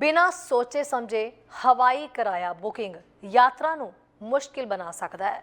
ਬਿਨਾਂ ਸੋਚੇ ਸਮਝੇ ਹਵਾਈ ਕਿਰਾਇਆ ਬੁਕਿੰਗ ਯਾਤਰਾ ਨੂੰ ਮੁਸ਼ਕਿਲ ਬਣਾ ਸਕਦਾ ਹੈ।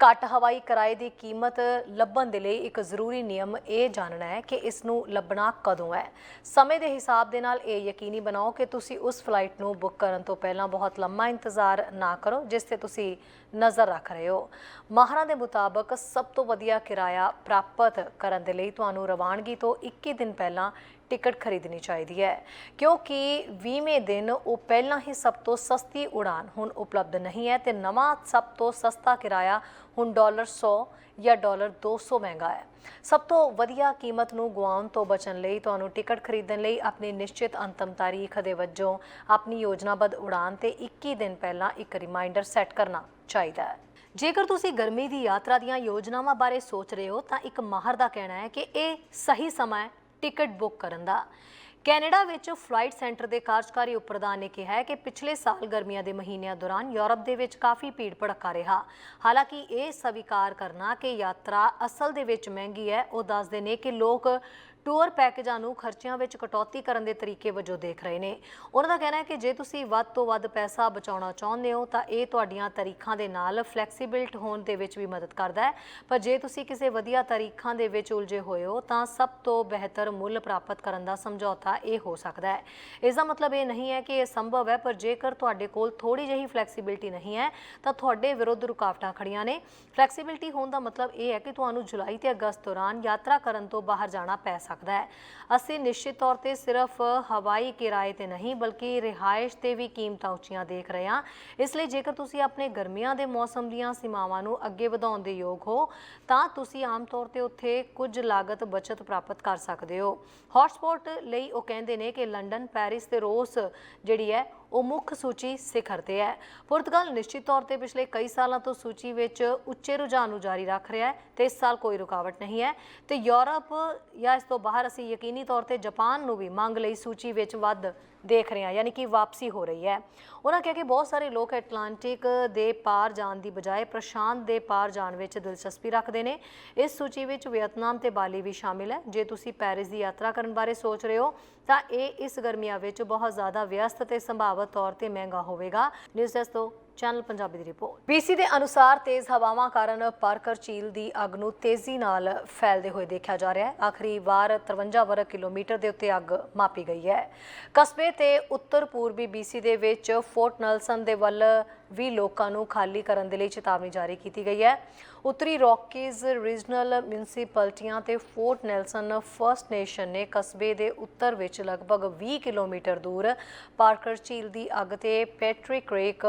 ਘੱਟ ਹਵਾਈ ਕਿਰਾਏ ਦੀ ਕੀਮਤ ਲੱਭਣ ਦੇ ਲਈ ਇੱਕ ਜ਼ਰੂਰੀ ਨਿਯਮ ਇਹ ਜਾਣਨਾ ਹੈ ਕਿ ਇਸ ਨੂੰ ਲੱਭਣਾ ਕਦੋਂ ਹੈ। ਸਮੇਂ ਦੇ ਹਿਸਾਬ ਦੇ ਨਾਲ ਇਹ ਯਕੀਨੀ ਬਣਾਓ ਕਿ ਤੁਸੀਂ ਉਸ ਫਲਾਈਟ ਨੂੰ ਬੁੱਕ ਕਰਨ ਤੋਂ ਪਹਿਲਾਂ ਬਹੁਤ ਲੰਮਾ ਇੰਤਜ਼ਾਰ ਨਾ ਕਰੋ, ਜਿਸ ਤੇ ਤੁਸੀਂ ਨਜ਼ਰ ਰੱਖ ਰਹੇ ਹੋ। ਮਾਹਰਾਂ ਦੇ ਮੁਤਾਬਕ ਸਭ ਤੋਂ ਵਧੀਆ ਕਿਰਾਇਆ ਪ੍ਰਾਪਤ ਕਰਨ ਦੇ ਲਈ ਤੁਹਾਨੂੰ ਰਵਾਨਗੀ ਤੋਂ 21 ਦਿਨ ਪਹਿਲਾਂ ਟਿਕਟ ਖਰੀਦਣੀ ਚਾਹੀਦੀ ਹੈ, ਕਿਉਂਕਿ 20ਵੇਂ ਦਿਨ ਉਹ ਪਹਿਲਾਂ ਹੀ ਸਭ ਤੋਂ ਸਸਤੀ ਉਡਾਨ ਹੁਣ ਉਪਲਬਧ ਨਹੀਂ ਹੈ ਤੇ ਨਵਾਂ ਸਭ ਤੋਂ ਸਸਤਾ ਕਿਰਾਇਆ ਹੁਣ ਡਾਲਰ 100 ਜਾਂ ਡਾਲਰ 200 ਮਹਿੰਗਾ ਹੈ। ਸਭ ਤੋਂ ਵਧੀਆ ਕੀਮਤ ਨੂੰ ਗੁਆਉਣ ਤੋਂ ਬਚਣ ਲਈ ਤੁਹਾਨੂੰ ਟਿਕਟ ਖਰੀਦਣ ਲਈ ਆਪਣੀ ਨਿਸ਼ਚਿਤ ਅੰਤਮ ਤਾਰੀਖ ਦੇ ਵਜੋਂ ਆਪਣੀ ਯੋਜਨਾਬੱਧ ਉਡਾਨ ਤੇ 21 ਦਿਨ ਪਹਿਲਾਂ ਇੱਕ ਰਿਮਾਈਂਡਰ ਸੈੱਟ ਕਰਨਾ ਚਾਹੀਦਾ ਹੈ। ਜੇਕਰ ਤੁਸੀਂ ਗਰਮੀ ਦੀ ਯਾਤਰਾ ਦੀਆਂ ਯੋਜਨਾਵਾਂ ਬਾਰੇ ਸੋਚ ਰਹੇ ਹੋ ਤਾਂ ਇੱਕ ਮਾਹਰ ਦਾ ਕਹਿਣਾ ਹੈ ਕਿ ਇਹ ਸਹੀ ਸਮਾਂ ਹੈ ਟਿਕਟ ਬੁੱਕ ਕਰਨ ਦਾ। ਕੈਨੇਡਾ ਵਿੱਚ ਫਲਾਈਟ ਸੈਂਟਰ ਦੇ ਕਾਰਜਕਾਰੀ ਉਪ ਪ੍ਰਧਾਨ ਨੇ ਕਿਹਾ ਹੈ ਕਿ ਪਿਛਲੇ ਸਾਲ ਗਰਮੀਆਂ ਦੇ ਮਹੀਨਿਆਂ ਦੌਰਾਨ ਯੂਰਪ ਦੇ ਵਿੱਚ ਕਾਫੀ ਭੀੜ ਭੜੱਕਾ ਰਿਹਾ। ਹਾਲਾਂਕਿ ਇਹ ਸਵੀਕਾਰ ਕਰਨਾ ਕਿ ਯਾਤਰਾ ਅਸਲ ਦੇ ਵਿੱਚ ਮਹਿੰਗੀ ਹੈ, ਉਹ ਦੱਸਦੇ ਨੇ ਕਿ ਲੋਕ ਟੂਰ ਪੈਕੇਜਾਂ ਨੂੰ ਖਰਚਿਆਂ ਵਿੱਚ ਕਟੌਤੀ ਕਰਨ ਦੇ ਤਰੀਕੇ ਵਜੋਂ ਦੇਖ ਰਹੇ ਨੇ। ਉਹਨਾਂ ਦਾ ਕਹਿਣਾ ਹੈ ਕਿ ਜੇ ਤੁਸੀਂ ਵੱਧ ਤੋਂ ਵੱਧ ਪੈਸਾ ਬਚਾਉਣਾ ਚਾਹੁੰਦੇ ਹੋ, ਤਾਂ ਇਹ ਤੁਹਾਡੀਆਂ ਤਾਰੀਖਾਂ ਦੇ ਨਾਲ ਫਲੈਕਸੀਬਿਲਟ ਹੋਣ ਦੇ ਵਿੱਚ ਵੀ ਮਦਦ ਕਰਦਾ ਹੈ। ਪਰ ਜੇ ਤੁਸੀਂ ਕਿਸੇ ਵਧੀਆ ਤਾਰੀਖਾਂ ਦੇ ਵਿੱਚ ਉਲਝੇ ਹੋਏ ਹੋ, ਤਾਂ ਸਭ ਤੋਂ ਬਿਹਤਰ ਮੁੱਲ ਪ੍ਰਾਪਤ ਕਰਨ ਦਾ ਸਮਝੌਤਾ ਇਹ ਹੋ ਸਕਦਾ ਹੈ। ਇਸ ਦਾ ਮਤਲਬ ਇਹ ਨਹੀਂ ਹੈ ਕਿ ਇਹ ਸੰਭਵ ਹੈ, ਪਰ ਜੇਕਰ ਤੁਹਾਡੇ ਕੋਲ ਥੋੜੀ ਜਿਹੀ ਫਲੈਕਸੀਬਿਲਟੀ ਨਹੀਂ ਹੈ, ਤਾਂ ਤੁਹਾਡੇ ਵਿਰੁੱਧ ਰੁਕਾਵਟਾਂ ਖੜੀਆਂ ਨੇ। ਫਲੈਕਸੀਬਿਲਟੀ ਹੋਣ ਦਾ ਮਤਲਬ ਇਹ ਹੈ ਕਿ ਤੁਹਾਨੂੰ ਜੁਲਾਈ ਤੇ ਅਗਸਤ ਦੌਰਾਨ ਯਾਤਰਾ ਕਰਨ ਤੋਂ ਬਾਹਰ ਜਾਣਾ ਪੈ ਸਕਦਾ ਸਕਦਾ ਹੈ। ਅਸੀਂ ਨਿਸ਼ਚਿਤ ਤੌਰ ਤੇ ਸਿਰਫ ਹਵਾਈ ਕਿਰਾਏ ਤੇ ਨਹੀਂ, ਬਲਕਿ ਰਿਹਾਇਸ਼ ਤੇ ਵੀ ਕੀਮਤਾਂ ਉੱਚੀਆਂ ਦੇਖ ਰਹੇ ਹਾਂ। ਇਸ ਲਈ ਜੇਕਰ ਤੁਸੀਂ ਆਪਣੇ ਗਰਮੀਆਂ ਦੇ ਮੌਸਮ ਦੀਆਂ ਸੀਮਾਵਾਂ ਨੂੰ ਅੱਗੇ ਵਧਾਉਣ ਦੇ ਯੋਗ ਹੋ, ਤਾਂ ਤੁਸੀਂ ਆਮ ਤੌਰ ਤੇ ਉੱਥੇ ਕੁਝ ਲਾਗਤ ਬਚਤ ਪ੍ਰਾਪਤ ਕਰ ਸਕਦੇ ਹੋ। ਹੌਟਸਪੌਟ ਲਈ ਉਹ ਕਹਿੰਦੇ ਨੇ ਕਿ ਲੰਡਨ, ਪੈਰਿਸ ਤੇ ਰੋਸ ਜਿਹੜੀ ਹੈ ਉਹ ਮੁੱਖ ਸੂਚੀ ਸਿਖਰ ਤੇ ਹੈ। ਪੁਰਤਗਾਲ ਨਿਸ਼ਚਿਤ ਤੌਰ ਤੇ ਪਿਛਲੇ ਕਈ ਸਾਲਾਂ ਤੋਂ ਸੂਚੀ ਵਿੱਚ ਉੱਚੇ ਰੁਝਾਨ ਨੂੰ ਜਾਰੀ ਰੱਖ ਰਿਹਾ ਹੈ ਤੇ ਇਸ ਸਾਲ ਕੋਈ ਰੁਕਾਵਟ ਨਹੀਂ ਹੈ ਤੇ ਯੂਰਪ ਜਾਂ ਇਸ ਤੋਂ ਬਾਹਰ ਅਸੀਂ ਯਕੀਨੀ ਤੌਰ ਤੇ ਜਾਪਾਨ ਨੂੰ ਵੀ ਮੰਗ ਲਈ ਸੂਚੀ ਵਿੱਚ ਵੱਧ ਦੇਖ ਰਹੇ ਹਾਂ, ਯਾਨੀ ਕਿ ਵਾਪਸੀ ਹੋ ਰਹੀ ਹੈ। ਉਹਨਾਂ ਕਿਹਾ ਕਿ ਬਹੁਤ ਸਾਰੇ ਲੋਕ ਐਟਲਾਂਟਿਕ ਦੇ ਪਾਰ ਜਾਣ ਦੀ ਬਜਾਏ ਪ੍ਰਸ਼ਾਂਤ ਦੇ ਪਾਰ ਜਾਣ ਵਿੱਚ ਦਿਲਚਸਪੀ ਰੱਖਦੇ ਨੇ। ਇਸ ਸੂਚੀ ਵਿੱਚ ਵੀਅਤਨਾਮ ਤੇ ਬਾਲੀ ਵੀ ਸ਼ਾਮਿਲ ਹੈ। ਜੇ ਤੁਸੀਂ ਪੈਰਿਸ ਦੀ ਯਾਤਰਾ ਕਰਨ ਬਾਰੇ ਸੋਚ ਰਹੇ ਹੋ, ਤਾਂ ਇਹ ਇਸ ਗਰਮੀਆਂ ਵਿੱਚ ਬਹੁਤ ਜ਼ਿਆਦਾ ਵਿਅਸਤ ਤੇ ਸੰਭਾਵਤ ਤੌਰ ਤੇ ਮਹਿੰਗਾ ਹੋਵੇਗਾ। ਨਿਊਜ਼ ਡੈਸਕ ਤੋਂ ਚੈਨਲ ਪੰਜਾਬੀ ਦੀ ਰਿਪੋਰਟ। ਬੀਸੀ ਦੇ ਅਨੁਸਾਰ ਤੇਜ਼ ਹਵਾਵਾਂ ਕਾਰਨ ਪਾਰਕਰ ਝੀਲ ਦੀ ਅੱਗ ਨੂੰ ਤੇਜ਼ੀ ਨਾਲ ਫੈਲਦੇ ਹੋਏ ਦੇਖਿਆ ਜਾ ਰਿਹਾ ਹੈ। ਆਖਰੀ ਵਾਰ 53 ਵਰਗ ਕਿਲੋਮੀਟਰ ਦੇ ਉੱਤੇ ਅੱਗ ਮਾਪੀ ਗਈ ਹੈ। ਕਸਬੇ ਤੇ ਉੱਤਰ ਪੂਰਬੀ ਬੀਸੀ ਦੇ ਵਿੱਚ ਫੋਰਟ ਨਲਸਨ ਦੇ ਵੱਲ ਵੀ ਲੋਕਾਂ ਨੂੰ ਖਾਲੀ ਕਰਨ ਦੇ ਲਈ ਚੇਤਾਵਨੀ ਜਾਰੀ ਕੀਤੀ ਗਈ ਹੈ। ਉੱਤਰੀ ਰੌਕੀਜ਼ ਰੀਜਨਲ ਮਿਊਨਿਸਪੈਲਿਟੀਆਂ ਤੇ ਫੋਰਟ ਨੈਲਸਨ ਫਰਸਟ ਨੇਸ਼ਨ ਨੇ ਕਸਬੇ ਦੇ ਉੱਤਰ ਵਿੱਚ ਲਗਭਗ 20 ਕਿਲੋਮੀਟਰ ਦੂਰ ਪਾਰਕਰ ਝੀਲ ਦੀ ਅੱਗ ਤੇ ਪੈਟਰਿਕ ਰੇਕ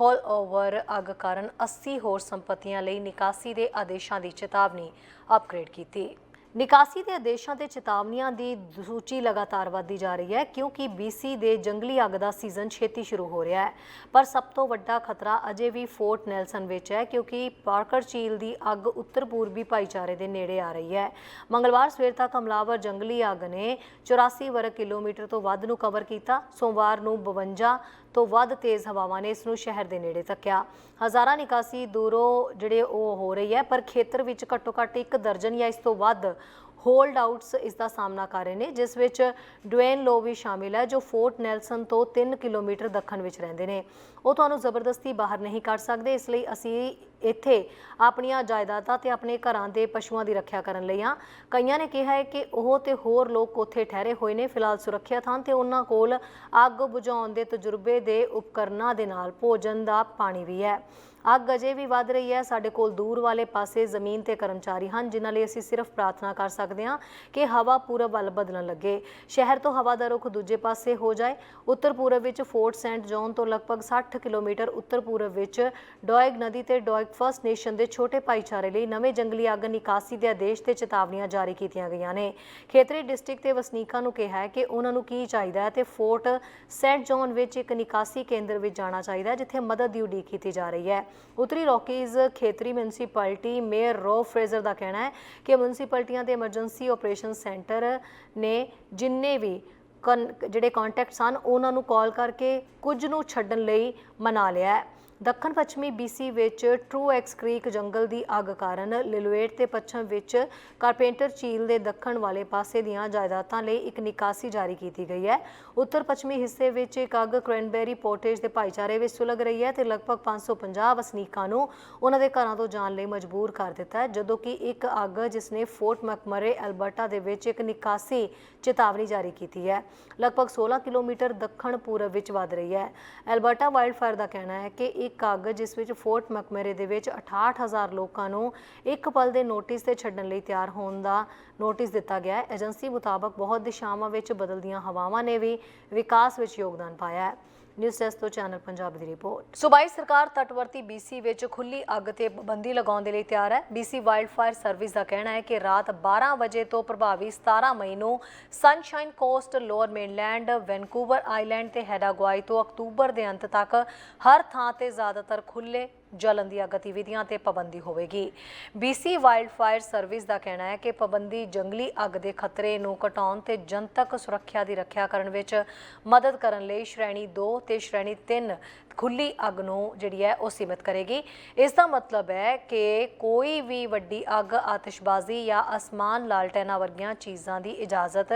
ਹੋਲ ਓਵਰ ਅੱਗ ਕਾਰਨ 80 ਹੋਰ ਸੰਪਤੀਆਂ ਲਈ ਨਿਕਾਸੀ ਦੇ ਆਦੇਸ਼ਾਂ ਦੀ ਚੇਤਾਵਨੀ ਅਪਗ੍ਰੇਡ ਕੀਤੀ। ਨਿਕਾਸੀ ਦੇ ਆਦੇਸ਼ਾਂ ਤੇ ਚੇਤਾਵਨੀਆਂ ਦੀ ਸੂਚੀ ਲਗਾਤਾਰ ਵਧਦੀ ਜਾ ਰਹੀ ਹੈ, ਕਿਉਂਕਿ BC ਦੇ ਜੰਗਲੀ ਅੱਗ ਦਾ ਸੀਜ਼ਨ ਛੇਤੀ ਸ਼ੁਰੂ ਹੋ ਰਿਹਾ ਹੈ। ਪਰ ਸਭ ਤੋਂ ਵੱਡਾ ਖਤਰਾ ਅਜੇ ਵੀ ਫੋਰਟ ਨੈਲਸਨ ਵਿੱਚ ਹੈ, ਕਿਉਂਕਿ ਪਾਰਕਰ ਝੀਲ ਦੀ ਅੱਗ ਉੱਤਰ ਪੂਰਬੀ ਭਾਈਚਾਰੇ ਦੇ ਨੇੜੇ ਆ ਰਹੀ ਹੈ। ਮੰਗਲਵਾਰ ਸਵੇਰ ਤੱਕ ਹਮਲਾਵਰ ਜੰਗਲੀ ਅੱਗ ਨੇ 84 ਵਰਗ ਕਿਲੋਮੀਟਰ ਤੋਂ ਵੱਧ ਨੂੰ ਕਵਰ ਕੀਤਾ। ਸੋਮਵਾਰ ਨੂੰ 52 ਤੋਂ ਵੱਧ ਤੇਜ਼ ਹਵਾਵਾਂ ਨੇ ਇਸ ਨੂੰ ਸ਼ਹਿਰ ਦੇ ਨੇੜੇ ਤੱਕਿਆ ਹਜ਼ਾਰਾਂ ਨਿਕਾਸੀ ਦੂਰੋਂ ਜਿਹੜੇ ਉਹ ਹੋ ਰਹੀ ਹੈ, ਪਰ ਖੇਤਰ ਵਿੱਚ ਘੱਟੋ ਘੱਟ ਇੱਕ ਦਰਜਨ ਜਾਂ ਇਸ ਤੋਂ ਵੱਧ ਹੋਲਡ ਆਊਟਸ ਇਸ ਦਾ ਸਾਹਮਣਾ ਕਰ ਰਹੇ ਨੇ, ਜਿਸ ਵਿੱਚ ਡੁਏਨ ਲੋ ਵੀ ਸ਼ਾਮਿਲ ਹੈ, ਜੋ ਫੋਰਟ ਨੈਲਸਨ ਤੋਂ 3 ਕਿਲੋਮੀਟਰ ਦੱਖਣ ਵਿੱਚ ਰਹਿੰਦੇ ਨੇ। ਉਹ ਤੁਹਾਨੂੰ ਜ਼ਬਰਦਸਤੀ ਬਾਹਰ ਨਹੀਂ ਕੱਢ ਸਕਦੇ, ਇਸ ਲਈ ਅਸੀਂ ਇੱਥੇ ਆਪਣੀਆਂ ਜਾਇਦਾਦਾਂ ਤੇ ਆਪਣੇ ਘਰਾਂ ਦੇ ਪਸ਼ੂਆਂ ਦੀ ਰੱਖਿਆ ਕਰਨ ਲਈ ਆ ਕਈਆਂ ਨੇ ਕਿਹਾ ਹੈ ਕਿ ਉਹ ਤੇ ਹੋਰ ਲੋਕ ਉੱਥੇ ਠਹਿਰੇ ਹੋਏ ਨੇ, ਫਿਲਹਾਲ ਸੁਰੱਖਿਅਤ ਹਨ ਤੇ ਉਹਨਾਂ ਕੋਲ ਅੱਗ ਬੁਝਾਉਣ ਦੇ ਤਜਰਬੇ ਦੇ ਉਪਕਰਨਾਂ ਦੇ ਨਾਲ ਭੋਜਨ ਦਾ ਪਾਣੀ ਵੀ ਹੈ। ਅੱਗ ਅਜੇ ਵੀ ਵੱਧ ਰਹੀ ਹੈ। ਸਾਡੇ ਕੋਲ ਦੂਰ ਵਾਲੇ ਪਾਸੇ ਜ਼ਮੀਨ ਤੇ ਕਰਮਚਾਰੀ ਹਨ, ਜਿਨ੍ਹਾਂ ਲਈ ਅਸੀਂ ਸਿਰਫ ਪ੍ਰਾਰਥਨਾ ਕਰ ਸਕਦੇ ਹਾਂ ਕਿ ਹਵਾ ਪੂਰਬ ਵੱਲ ਬਦਲਣ ਲੱਗੇ। ਸ਼ਹਿਰ ਤੋਂ ਹਵਾ ਦਾ ਰੁਖ ਦੂਜੇ ਪਾਸੇ ਹੋ ਜਾਏ। ਉੱਤਰ ਪੂਰਬ ਵਿੱਚ ਫੋਰਟ ਸੈਂਟ ਜੌਨ ਤੋਂ ਲਗਭਗ 60 ਕਿਲੋਮੀਟਰ ਉੱਤਰ ਪੂਰਬ ਵਿੱਚ ਡੋਇਗ ਨਦੀ ਤੇ ਡੋਇਗ ਫਰਸਟ ਨੇਸ਼ਨ ਦੇ ਛੋਟੇ ਭਾਈਚਾਰੇ ਲਈ ਨਵੇਂ ਜੰਗਲੀ ਅੱਗ ਨਿਕਾਸੀ ਦੇ ਆਦੇਸ਼ ਤੇ ਚੇਤਾਵਨੀਆਂ ਜਾਰੀ ਕੀਤੀਆਂ ਗਈਆਂ ਨੇ। ਖੇਤਰੀ ਡਿਸਟ੍ਰਿਕਟ ਦੇ ਵਸਨੀਕਾਂ ਨੂੰ ਕਿਹਾ ਹੈ ਕਿ ਉਹਨਾਂ ਨੂੰ ਕੀ ਚਾਹੀਦਾ ਹੈ ਤੇ ਫੋਰਟ ਸੈਂਟ ਜੌਨ ਵਿੱਚ ਇੱਕ ਨਿਕਾਸੀ ਕੇਂਦਰ ਵਿੱਚ ਜਾਣਾ ਚਾਹੀਦਾ ਹੈ, ਜਿੱਥੇ ਮਦਦ ਦੀ ਉਡੀਕ ਕੀਤੀ ਜਾ ਰਹੀ ਹੈ। ਉੱਤਰੀ ਰੌਕੀਜ਼ ਖੇਤਰੀ ਮਿਊਨਿਸਪੈਲਿਟੀ ਮੇਅਰ ਰੋ ਫਰੇਜ਼ਰ ਦਾ ਕਹਿਣਾ ਹੈ ਕਿ ਮਿਊਨਿਸਪੈਲਿਟੀਆਂ ਦੇ ਐਮਰਜੈਂਸੀ ਆਪਰੇਸ਼ਨ ਸੈਂਟਰ ਨੇ ਜਿੰਨੇ ਵੀ ਕਨ- ਜਿਹੜੇ ਕੰਟੈਕਟਸ ਸਨ, ਉਹਨਾਂ ਨੂੰ ਕਾਲ ਕਰਕੇ ਕੁਝ ਨੂੰ ਛੱਡਣ ਲਈ ਮਨਾ ਲਿਆ ਹੈ। ਦੱਖਣ ਪੱਛਮੀ BC ਵਿੱਚ ਟਰੂ ਐਕਸ ਕ੍ਰੀਕ ਜੰਗਲ ਦੀ ਅੱਗ ਕਾਰਨ ਲਿਲੁਏਟ ਤੇ ਪੱਛਮ ਵਿੱਚ ਕਾਰਪੇਂਟਰ ਝੀਲ ਦੇ ਦੱਖਣ ਵਾਲੇ ਪਾਸੇ ਦੀਆਂ ਜਾਇਦਾਦਾਂ ਲਈ ਇੱਕ ਨਿਕਾਸੀ ਜਾਰੀ ਕੀਤੀ ਗਈ ਹੈ। ਉੱਤਰ ਪੱਛਮੀ ਹਿੱਸੇ ਵਿੱਚ ਇੱਕ ਅੱਗ ਕ੍ਰੈਨਬੈਰੀ ਪੋਰਟੇਜ ਦੇ ਭਾਈਚਾਰੇ ਵਿੱਚ ਸੁਲਗ ਰਹੀ ਹੈ ਤੇ ਲਗਭਗ 550 ਵਸਨੀਕਾਂ ਨੂੰ ਉਹਨਾਂ ਦੇ ਘਰਾਂ ਤੋਂ ਜਾਣ ਲਈ ਮਜਬੂਰ ਕਰ ਦਿੱਤਾ ਹੈ, ਜਦੋਂ ਕਿ ਇੱਕ ਅੱਗ ਜਿਸ ਨੇ ਫੋਰਟ ਮਕਮਰੇ ਐਲਬਰਟਾ ਦੇ ਵਿੱਚ ਇੱਕ ਨਿਕਾਸੀ ਚੇਤਾਵਨੀ ਜਾਰੀ ਕੀਤੀ ਹੈ। ਲਗਭਗ 16 ਕਿਲੋਮੀਟਰ ਦੱਖਣ ਪੂਰਬ ਵਿੱਚ ਵੱਧ ਰਹੀ ਹੈ। ਐਲਬਰਟਾ ਵਾਈਲਡਫਾਇਰ ਦਾ ਕਹਿਣਾ ਹੈ ਕਿ ਇੱਕ ਅੱਗ ਜਿਸ ਵਿੱਚ ਫੋਰਟ ਮੈਕਮਰੇ ਦੇ ਵਿੱਚ 68000 ਲੋਕਾਂ ਨੂੰ ਇੱਕ ਪਲ ਦੇ ਨੋਟਿਸ ਤੇ ਛੱਡਣ ਲਈ ਤਿਆਰ ਹੋਣ ਦਾ ਨੋਟਿਸ ਦਿੱਤਾ ਗਿਆ ਹੈ। ਏਜੰਸੀ ਮੁਤਾਬਕ ਬਹੁਤ ਦਿਸ਼ਾਵਾਂ ਵਿੱਚ ਬਦਲਦੀਆਂ ਹਵਾਵਾਂ ਨੇ ਵੀ ਵਿਕਾਸ ਵਿੱਚ ਯੋਗਦਾਨ ਪਾਇਆ ਹੈ। ਨਿਊਜ਼ ਡੈਸਕ ਤੋਂ ਚੈਨਲ ਪੰਜਾਬ ਦੀ ਰਿਪੋਰਟ ਸੂਬਾਈ ਸਰਕਾਰ ਤਟਵਰਤੀ BC ਵਿੱਚ ਖੁੱਲੀ ਅੱਗ ਤੇ ਪਾਬੰਦੀ ਲਗਾਉਣ ਦੇ ਲਈ ਤਿਆਰ ਹੈ। BC ਵਾਈਲਡਫਾਇਰ ਸਰਵਿਸ ਦਾ ਕਹਿਣਾ ਹੈ ਕਿ ਰਾਤ 12 ਵਜੇ ਤੋਂ ਪ੍ਰਭਾਵੀ 17 ਮਈ ਨੂੰ Sunshine Coast Lower Mainland Vancouver Island ਤੇ ਹੈਡਾਗੁਆਈ ਤੋਂ ਅਕਤੂਬਰ ਦੇ ਅੰਤ ਤੱਕ ਹਰ ਥਾਂ ਤੇ ਜ਼ਿਆਦਾਤਰ ਖੁੱਲੇ ਜਲਨ ਦੀਆਂ ਗਤੀਵਿਧੀਆਂ ਤੇ ਪਾਬੰਦੀ ਹੋਵੇਗੀ। BC ਵਾਈਲਡਫਾਇਰ ਸਰਵਿਸ ਦਾ ਕਹਿਣਾ ਹੈ ਕਿ ਪਾਬੰਦੀ ਜੰਗਲੀ ਅੱਗ ਦੇ ਖਤਰੇ ਨੂੰ ਘਟਾਉਣ ਤੇ ਜਨਤਕ ਸੁਰੱਖਿਆ ਦੀ ਰੱਖਿਆ ਕਰਨ ਵਿੱਚ ਮਦਦ ਕਰਨ ਲਈ ਸ਼੍ਰੇਣੀ 2 ਤੇ ਸ਼੍ਰੇਣੀ 3 ਖੁੱਲੀ ਅੱਗ ਨੂੰ ਜਿਹੜੀ ਹੈ ਉਹ ਸੀਮਿਤ ਕਰੇਗੀ। ਇਸ ਦਾ ਮਤਲਬ ਹੈ ਕਿ ਕੋਈ ਵੀ ਵੱਡੀ ਅੱਗ, ਆਤਿਸ਼ਬਾਜ਼ੀ ਜਾਂ ਅਸਮਾਨ ਲਾਲਟੈਨਾ ਵਰਗੀਆਂ ਚੀਜ਼ਾਂ ਦੀ ਇਜਾਜ਼ਤ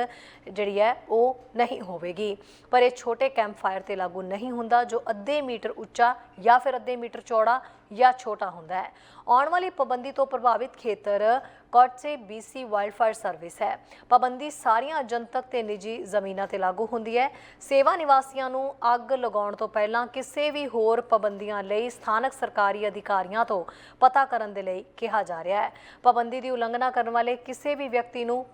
ਜਿਹੜੀ ਹੈ ਉਹ ਨਹੀਂ ਹੋਵੇਗੀ। ਪਰ ਇਹ ਛੋਟੇ ਕੈਂਪ ਫਾਇਰ ਤੇ ਲਾਗੂ ਨਹੀਂ ਹੁੰਦਾ ਜੋ ਅੱਧੇ ਮੀਟਰ ਉੱਚਾ ਜਾਂ ਫਿਰ ਅੱਧੇ ਮੀਟਰ ਚੌੜਾ ਜਾਂ ਛੋਟਾ ਹੁੰਦਾ ਹੈ। ਆਉਣ ਵਾਲੀ ਪਾਬੰਦੀ ਤੋਂ ਪ੍ਰਭਾਵਿਤ ਖੇਤਰ ਕੋਟਸੇ BC ਵਾਈਲਡਫਾਇਰ ਸਰਵਿਸ ਹੈ। ਪਾਬੰਦੀ ਸਾਰੀਆਂ ਜਨਤਕ ਤੇ ਨਿੱਜੀ ਜ਼ਮੀਨਾਂ ਤੇ ਲਾਗੂ ਹੁੰਦੀ ਹੈ। ਸੇਵਾ ਨਿਵਾਸੀਆਂ ਨੂੰ ਅੱਗ ਲਗਾਉਣ ਤੋਂ ਪਹਿਲਾਂ ਕਿਸੇ ਵੀ ਹੋਰ ਪਾਬੰਦੀਆਂ ਲਈ ਸਥਾਨਕ ਸਰਕਾਰੀ ਅਧਿਕਾਰੀਆਂ ਤੋਂ ਪਤਾ ਕਰਨ ਦੇ ਲਈ ਕਿਹਾ ਜਾ ਰਿਹਾ ਹੈ। ਪਾਬੰਦੀ ਦੀ ਉਲੰਘਣਾ ਕਰਨ ਵਾਲੇ ਕਿਸੇ ਵੀ ਵਿਅਕਤੀ ਨੂੰ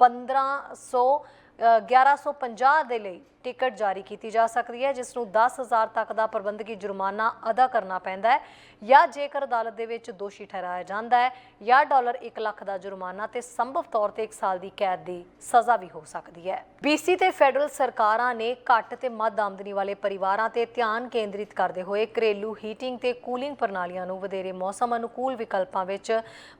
1500 ਅ, 1150 ਦੇ ਲਈ ਟਿਕਟ ਜਾਰੀ ਕੀਤੀ ਜਾ ਸਕਦੀ ਹੈ, ਜਿਸ ਨੂੰ 10000 ਤੱਕ ਦਾ ਪ੍ਰਬੰਧਕੀ ਜੁਰਮਾਨਾ ਅਦਾ ਕਰਨਾ ਪੈਂਦਾ ਹੈ ਜਾਂ ਜੇਕਰ ਅਦਾਲਤ ਦੇ ਵਿੱਚ ਦੋਸ਼ੀ ਠਹਿਰਾਇਆ ਜਾਂਦਾ ਹੈ ਜਾਂ ਡਾਲਰ 1 ਲੱਖ ਦਾ ਜੁਰਮਾਨਾ ਤੇ ਸੰਭਵ ਤੌਰ ਤੇ 1 ਸਾਲ ਦੀ ਕੈਦ ਦੀ ਸਜ਼ਾ ਵੀ ਹੋ ਸਕਦੀ ਹੈ। BC ਤੇ ਫੈਡਰਲ ਸਰਕਾਰਾਂ ਨੇ ਘੱਟ ਤੇ ਮੱਧ ਆਮਦਨੀ ਵਾਲੇ ਪਰਿਵਾਰਾਂ ਤੇ ਧਿਆਨ ਕੇਂਦਰਿਤ ਕਰਦੇ ਹੋਏ ਘਰੇਲੂ ਹੀਟਿੰਗ ਤੇ ਕੂਲਿੰਗ ਪ੍ਰਣਾਲੀਆਂ ਨੂੰ ਵਧੇਰੇ ਮੌਸਮ ਅਨੁਕੂਲ ਵਿਕਲਪਾਂ ਵਿੱਚ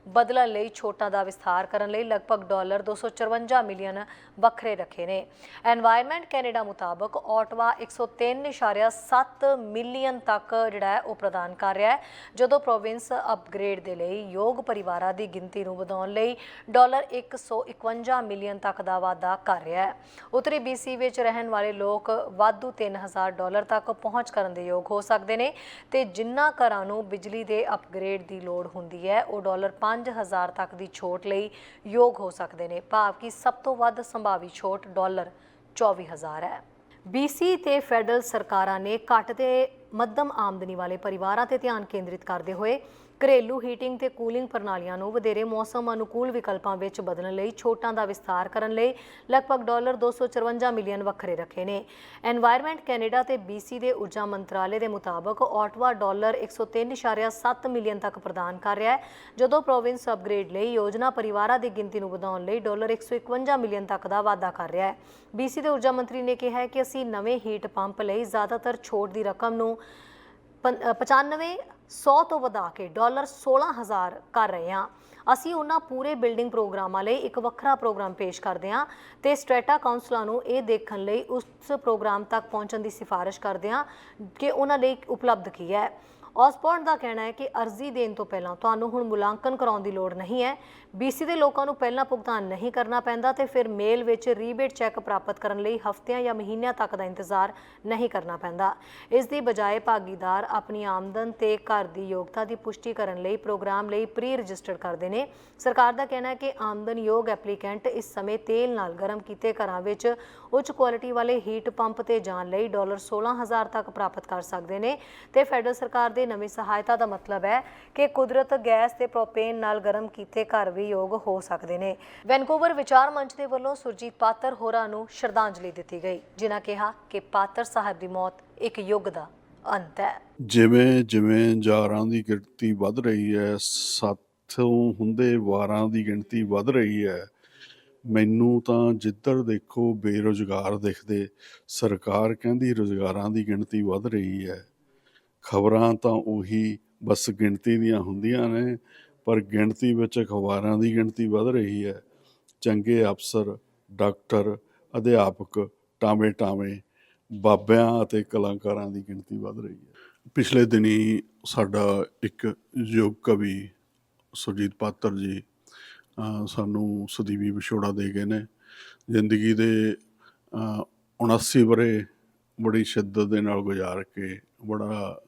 ਬਦਲਣ ਲਈ ਛੋਟਾਂ ਦਾ ਵਿਸਥਾਰ ਕਰਨ ਲਈ ਲਗਭਗ ਡਾਲਰ 254 ਮਿਲੀਅਨ ਵੱਖਰੇ ਰੱਖੇ ਨੇ। ਐਨਵਾਇਰਨਮੈਂਟ ਕੈਨੇਡਾ ਮੁਤਾਬਕ ਆਟਵਾ 103.7 ਮਿਲੀਅਨ ਤੱਕ ਜਿਹੜਾ ਹੈ ਉਹ ਪ੍ਰਦਾਨ ਕਰ ਰਿਹਾ ਹੈ, ਜਦੋਂ ਪ੍ਰੋਵਿੰਸ ਅਪਗ੍ਰੇਡ ਦੇ ਲਈ ਯੋਗ ਪਰਿਵਾਰਾਂ ਦੀ ਗਿਣਤੀ ਨੂੰ ਵਧਾਉਣ ਲਈ ਡਾਲਰ 151 ਮਿਲੀਅਨ ਤੱਕ ਦਾ ਵਾਅਦਾ ਕਰ ਰਿਹਾ ਹੈ। ਉੱਤਰੀ BC ਵਿੱਚ ਰਹਿਣ ਵਾਲੇ ਲੋਕ ਵਾਧੂ 3000 ਡਾਲਰ ਤੱਕ ਪਹੁੰਚ ਕਰਨ ਦੇ ਯੋਗ ਹੋ ਸਕਦੇ ਨੇ ਤੇ ਜਿਨ੍ਹਾਂ ਘਰਾਂ ਨੂੰ ਬਿਜਲੀ ਦੇ ਅਪਗ੍ਰੇਡ ਦੀ ਲੋੜ ਹੁੰਦੀ ਹੈ, ਉਹ ਡਾਲਰ 5000 ਤੱਕ ਦੀ ਛੋਟ ਲਈ ਯੋਗ ਹੋ ਸਕਦੇ ਨੇ। ਭਾਵ ਕਿ ਸਭ ਤੋਂ ਵੱਧ ਸੰਭਾਵੀ ਛੋਟ ਡਾਲਰ 24000 ਹੈ। BC ਤੇ ਫੈਡਰਲ ਸਰਕਾਰਾਂ ਨੇ ਘੱਟ ਤੇ ਮੱਧਮ ਆਮਦਨੀ ਵਾਲੇ ਪਰਿਵਾਰਾਂ ਤੇ ਧਿਆਨ ਕੇਂਦਰਿਤ ਕਰਦੇ ਹੋਏ ਘਰੇਲੂ ਹੀਟਿੰਗ ਤੇ ਕੂਲਿੰਗ ਪ੍ਰਣਾਲੀਆਂ ਨੂੰ ਵਧੇਰੇ ਮੌਸਮ ਅਨੁਕੂਲ ਵਿਕਲਪਾਂ ਵਿੱਚ ਬਦਲਣ ਲਈ ਛੋਟਾਂ ਦਾ ਵਿਸਥਾਰ ਕਰਨ ਲਈ ਲਗਭਗ ਡਾਲਰ 254 ਮਿਲੀਅਨ ਵੱਖਰੇ ਰੱਖੇ ਨੇ। ਐਨਵਾਇਰਨਮੈਂਟ ਕੈਨੇਡਾ ਤੇ BC ਦੇ ਊਰਜਾ ਮੰਤਰਾਲੇ ਦੇ ਮੁਤਾਬਕ ਆਟਵਾ ਡਾਲਰ 103.7 ਮਿਲੀਅਨ ਤੱਕ ਪ੍ਰਦਾਨ ਕਰ ਰਿਹਾ ਹੈ ਜਦੋਂ ਪ੍ਰੋਵਿੰਸ ਅਪਗ੍ਰੇਡ ਲਈ ਯੋਜਨਾ ਪਰਿਵਾਰਾਂ ਦੀ ਗਿਣਤੀ ਨੂੰ ਵਧਾਉਣ ਲਈ ਡਾਲਰ 151 ਮਿਲੀਅਨ ਤੱਕ ਦਾ ਵਾਅਦਾ ਕਰ ਰਿਹਾ ਹੈ। BC ਦੇ ਊਰਜਾ ਮੰਤਰੀ ਨੇ ਕਿਹਾ ਹੈ ਕਿ ਅਸੀਂ ਨਵੇਂ ਹੀਟ ਪੰਪ ਲਈ ਜ਼ਿਆਦਾਤਰ ਛੋਟ ਦੀ ਰਕਮ ਨੂੰ ਪੰ- ਅ, 95 100 ਤੋਂ ਵਧਾ ਕੇ ਡਾਲਰ 16000 ਕਰ ਰਹੇ ਹਾਂ। ਅਸੀਂ ਉਹਨਾਂ ਪੂਰੇ ਬਿਲਡਿੰਗ ਪ੍ਰੋਗਰਾਮਾਂ ਲਈ ਇੱਕ ਵੱਖਰਾ ਪ੍ਰੋਗਰਾਮ ਪੇਸ਼ ਕਰਦੇ ਹਾਂ ਤੇ ਸਟ੍ਰੈਟਾ ਕਾਉਂਸਲਾਂ ਨੂੰ ਇਹ ਦੇਖਣ ਲਈ ਉਸ ਪ੍ਰੋਗਰਾਮ ਤੱਕ ਪਹੁੰਚਣ ਦੀ ਸਿਫਾਰਿਸ਼ ਕਰਦੇ ਹਾਂ ਕਿ ਉਹਨਾਂ ਲਈ ਉਪਲਬਧ ਕੀ ਹੈ। ਔਸਬੋਰਨ ਦਾ ਕਹਿਣਾ ਹੈ ਕਿ ਅਰਜ਼ੀ ਦੇਣ ਤੋਂ ਪਹਿਲਾਂ ਤੁਹਾਨੂੰ ਹੁਣ ਮੁਲਾਂਕਣ ਕਰਾਉਣ ਦੀ ਲੋੜ ਨਹੀਂ ਹੈ। BC ਦੇ ਲੋਕਾਂ ਨੂੰ ਪਹਿਲਾਂ ਭੁਗਤਾਨ ਨਹੀਂ ਕਰਨਾ ਪੈਂਦਾ ਤੇ ਫਿਰ ਮੇਲ ਵਿੱਚ ਰੀਬੇਟ ਚੈੱਕ ਪ੍ਰਾਪਤ ਕਰਨ ਲਈ ਹਫ਼ਤਿਆਂ ਜਾਂ ਮਹੀਨਿਆਂ ਤੱਕ ਦਾ ਇੰਤਜ਼ਾਰ ਨਹੀਂ ਕਰਨਾ ਪੈਂਦਾ। ਇਸ ਦੀ ਬਜਾਏ ਭਾਗੀਦਾਰ ਆਪਣੀ ਆਮਦਨ ਤੇ ਘਰ ਦੀ ਯੋਗਤਾ ਦੀ ਪੁਸ਼ਟੀ ਕਰਨ ਲਈ ਪ੍ਰੋਗਰਾਮ ਲਈ ਪ੍ਰੀ ਰਜਿਸਟਰ ਕਰਦੇ ਨੇ। ਸਰਕਾਰ ਦਾ ਕਹਿਣਾ ਹੈ ਕਿ ਆਮਦਨ ਯੋਗ ਐਪਲੀਕੈਂਟ ਇਸ ਸਮੇਂ ਤੇਲ ਨਾਲ ਗਰਮ ਕੀਤੇ ਘਰਾਂ ਵਿੱਚ ਉੱਚ ਕੁਆਲਿਟੀ ਵਾਲੇ ਹੀਟ ਪੰਪ ਤੇ ਜਾਣ ਲਈ ਡਾਲਰ 16000 ਤੱਕ ਪ੍ਰਾਪਤ ਕਰ ਸਕਦੇ ਨੇ ਤੇ ਫੈਡਰਲ ਸਰਕਾਰ ਦੇ ਨਵੀਂ ਸਹਾਇਤਾ ਦਾ ਮਤਲਬ ਹੈ ਕਿ ਕੁਦਰਤ ਗੈਸ ਤੇ ਪ੍ਰੋਪੇਨ ਨਾਲ ਗਰਮ ਕੀਤੇ ਘਰ ਵੀ ਯੋਗ ਹੋ ਸਕਦੇ ਨੇ। ਵੈਨਕੂਵਰ ਵਿਚਾਰ ਮੰਚ ਦੇ ਵੱਲੋਂ ਸੁਰਜੀਤ ਪਾਤਰ ਹੋਰਾਂ ਨੂੰ ਸ਼ਰਧਾਂਜਲੀ ਦਿੱਤੀ ਗਈ, ਜਿਨ੍ਹਾਂ ਕਿਹਾ ਕਿ ਪਾਤਰ ਸਾਹਿਬ ਦੀ ਮੌਤ ਇੱਕ ਯੁੱਗ ਦਾ ਅੰਤ ਹੈ। ਜਿਵੇਂ ਜਿਵੇਂ ਜਾਰਾਂ ਦੀ ਗਿਣਤੀ ਵੱਧ ਰਹੀ ਹੈ, ਸਾਥੋਂ ਹੁੰਦੇ ਵਾਰਾਂ ਦੀ ਗਿਣਤੀ ਵੱਧ ਰਹੀ ਹੈ, ਮੈਨੂੰ ਤਾਂ ਜਿੱਧਰ ਦੇਖੋ ਬੇਰੁਜ਼ਗਾਰ ਦਿਖਦੇ, ਸਰਕਾਰ ਕਹਿੰਦੀ ਰੁਜ਼ਗਾਰਾਂ ਦੀ ਗਿਣਤੀ ਵੱਧ ਰਹੀ ਹੈ। ਖਬਰਾਂ ਤਾਂ ਉਹੀ ਬਸ ਗਿਣਤੀ ਦੀਆਂ ਹੁੰਦੀਆਂ ਨੇ ਪਰ ਗਿਣਤੀ ਵਿੱਚ ਅਖਬਾਰਾਂ ਦੀ ਗਿਣਤੀ ਵੱਧ ਰਹੀ ਹੈ। ਚੰਗੇ ਅਫਸਰ ਡਾਕਟਰ ਅਧਿਆਪਕ ਟਾਵੇਂ ਟਾਵੇਂ ਬਾਬਿਆਂ ਅਤੇ ਕਲਾਕਾਰਾਂ ਦੀ ਗਿਣਤੀ ਵੱਧ ਰਹੀ ਹੈ। ਪਿਛਲੇ ਦਿਨੀ ਸਾਡਾ ਇੱਕ ਯੋਗ ਕਵੀ ਸੁਰਜੀਤ ਪਾਤਰ ਜੀ ਸਾਨੂੰ ਸਦੀਵੀ ਵਿਛੋੜਾ ਦੇ ਗਏ ਨੇ। ਜ਼ਿੰਦਗੀ ਦੇ ਅ, 79 ਵਰੇ ਬੜੀ ਸ਼ਿੱਦਤ ਦੇ ਨਾਲ ਗੁਜ਼ਾਰ ਕੇ ਬੜਾ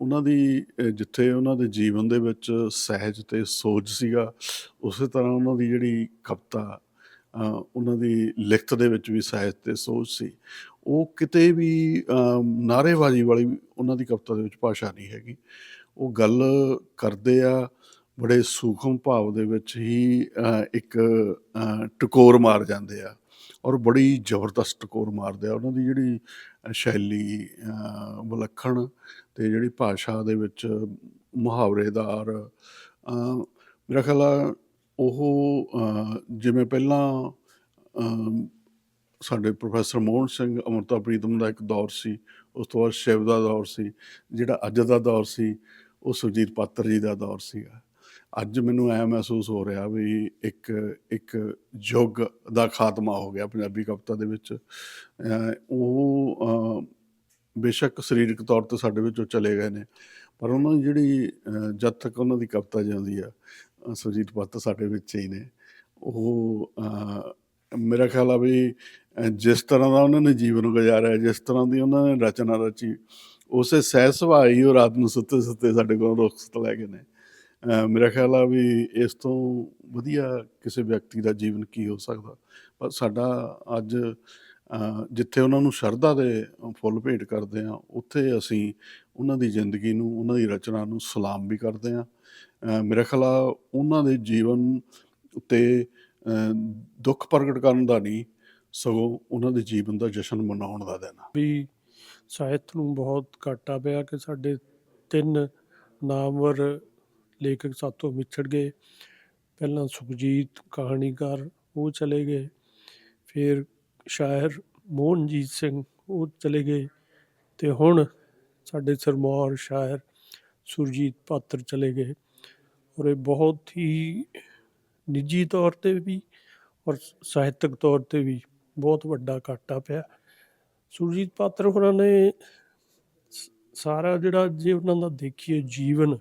ਉਹਨਾਂ ਦੀ ਜਿੱਥੇ ਉਹਨਾਂ ਦੇ ਜੀਵਨ ਦੇ ਵਿੱਚ ਸਹਿਜ ਤੇ ਸੋਚ ਸੀਗਾ ਉਸੇ ਤਰ੍ਹਾਂ ਉਹਨਾਂ ਦੀ ਜਿਹੜੀ ਕਵਿਤਾ ਉਹਨਾਂ ਦੀ ਲਿਖਤ ਦੇ ਵਿੱਚ ਵੀ ਸਹਿਜ ਤੇ ਸੋਚ ਸੀ। ਉਹ ਕਿਤੇ ਵੀ ਅ, ਨਾਅਰੇਬਾਜ਼ੀ ਵਾਲੀ ਉਹਨਾਂ ਦੀ ਕਵਿਤਾ ਦੇ ਵਿੱਚ ਭਾਸ਼ਾ ਨਹੀਂ ਹੈਗੀ। ਉਹ ਗੱਲ ਕਰਦੇ ਆ ਬੜੇ ਸੂਖਮ ਭਾਵ ਦੇ ਵਿੱਚ ਹੀ ਇੱਕ ਟਕੋਰ ਮਾਰ ਜਾਂਦੇ ਆ। ਔਰ ਬੜੀ ਜ਼ਬਰਦਸਤ ਟਕੋਰ ਮਾਰਦੇ ਆ। ਉਹਨਾਂ ਦੀ ਜਿਹੜੀ ਸ਼ੈਲੀ ਵਿਲੱਖਣ ਤੇ ਜਿਹੜੀ ਭਾਸ਼ਾ ਦੇ ਵਿੱਚ ਮੁਹਾਵਰੇਦਾਰ ਮੇਰਾ ਖਿਆਲ ਆ ਉਹ ਜਿਵੇਂ ਪਹਿਲਾਂ ਸਾਡੇ ਪ੍ਰੋਫੈਸਰ ਮੋਹਨ ਸਿੰਘ ਅਮਰਤਾ ਪ੍ਰੀਤਮ ਦਾ ਇੱਕ ਦੌਰ ਸੀ, ਉਸ ਤੋਂ ਬਾਅਦ ਸ਼ਿਵ ਦਾ ਦੌਰ ਸੀ, ਜਿਹੜਾ ਅੱਜ ਦਾ ਦੌਰ ਸੀ, ਉਹ ਸੁਰਜੀਤ ਪਾਤਰ ਜੀ ਦਾ ਦੌਰ ਸੀਗਾ। ਅੱਜ ਮੈਨੂੰ ਐ ਮਹਿਸੂਸ ਹੋ ਰਿਹਾ ਵੀ ਇੱਕ ਇੱਕ ਯੁੱਗ ਦਾ ਖਾਤਮਾ ਹੋ ਗਿਆ ਪੰਜਾਬੀ ਕਵਿਤਾ ਦੇ ਵਿੱਚ। ਉਹ ਬੇਸ਼ੱਕ ਸਰੀਰਕ ਤੌਰ ਤੇ ਸਾਡੇ ਵਿੱਚੋਂ ਚਲੇ ਗਏ ਨੇ, ਪਰ ਉਹਨਾਂ ਦੀ ਜਿਹੜੀ, ਅਹ ਜਦ ਤੱਕ ਉਹਨਾਂ ਦੀ ਕਵਿਤਾ ਜਾਂਦੀ ਆ, ਅਹ ਸੁਰਜੀਤ ਪਾਤਰ ਸਾਡੇ ਵਿੱਚ ਹੀ ਨੇ। ਉਹ ਮੇਰਾ ਖਿਆਲ ਆ ਵੀ ਜਿਸ ਤਰ੍ਹਾਂ ਦਾ ਉਹਨਾਂ ਨੇ ਜੀਵਨ ਗੁਜ਼ਾਰਿਆ, ਜਿਸ ਤਰ੍ਹਾਂ ਦੀ ਉਹਨਾਂ ਨੇ ਰਚਨਾ ਰਚੀ, ਉਸੇ ਸਹਿ ਸੁਭਾਅ ਹੀ ਉਹ ਰਾਤ ਨੂੰ ਸੁੱਤੇ ਸੁੱਤੇ ਸਾਡੇ ਕੋਲ ਰੁਖਸਤ ਲੈ ਗਏ ਨੇ। ਮੇਰਾ ਖਿਆਲ ਆ ਵੀ ਇਸ ਤੋਂ ਵਧੀਆ ਕਿਸੇ ਵਿਅਕਤੀ ਦਾ ਜੀਵਨ ਕੀ ਹੋ ਸਕਦਾ। ਪਰ ਸਾਡਾ ਅੱਜ ਜਿੱਥੇ ਉਹਨਾਂ ਨੂੰ ਸ਼ਰਧਾ ਦੇ ਫੁੱਲ ਭੇਟ ਕਰਦੇ ਆ ਉੱਥੇ ਅਸੀਂ ਉਹਨਾਂ ਦੀ ਜ਼ਿੰਦਗੀ ਨੂੰ, ਉਹਨਾਂ ਦੀ ਰਚਨਾ ਨੂੰ ਸਲਾਮ ਵੀ ਕਰਦੇ ਆ ਮੇਰਾ ਖਿਆਲ ਆ ਉਹਨਾਂ ਦੇ ਜੀਵਨ ਤੇ ਦੁੱਖ ਪ੍ਰਗਟ ਕਰਨ ਦਾ ਨਹੀਂ, ਸਗੋਂ ਉਹਨਾਂ ਦੇ ਜੀਵਨ ਦਾ ਜਸ਼ਨ ਮਨਾਉਣ ਦਾ ਦਿਨ ਵੀ ਸਾਹਿਤ ਨੂੰ ਬਹੁਤ ਘਾਟਾ ਪਿਆ ਕਿ ਸਾਡੇ ਤਿੰਨ ਨਾਮਵਰ ਲੇਖਕ ਸਾਥੋਂ ਵਿਛੜ ਗਏ। ਪਹਿਲਾਂ ਸੁਖਜੀਤ ਕਹਾਣੀਕਾਰ ਉਹ ਚਲੇ ਗਏ। ਫਿਰ ਸ਼ਾਇਰ ਮੋਹਨਜੀਤ ਸਿੰਘ ਉਹ ਚਲੇ ਗਏ ਤੇ ਹੁਣ ਸਾਡੇ ਸਰਮੌਰ ਸ਼ਾਇਰ ਸੁਰਜੀਤ ਪਾਤਰ ਚਲੇ ਗਏ। ਔਰ ਇਹ ਬਹੁਤ ਹੀ ਨਿੱਜੀ ਤੌਰ ਤੇ ਵੀ ਔਰ ਸਾਹਿਤਕ ਤੌਰ ਤੇ ਵੀ ਬਹੁਤ ਵੱਡਾ ਘਾਟਾ ਪਿਆ। ਸੁਰਜੀਤ ਪਾਤਰ ਹੋਰਾਂ ਨੇ ਸਾਰਾ ਜਿਹੜਾ ਜੇ ਉਹਨਾਂ ਦਾ ਦੇਖੀਏ ਜੀਵਨ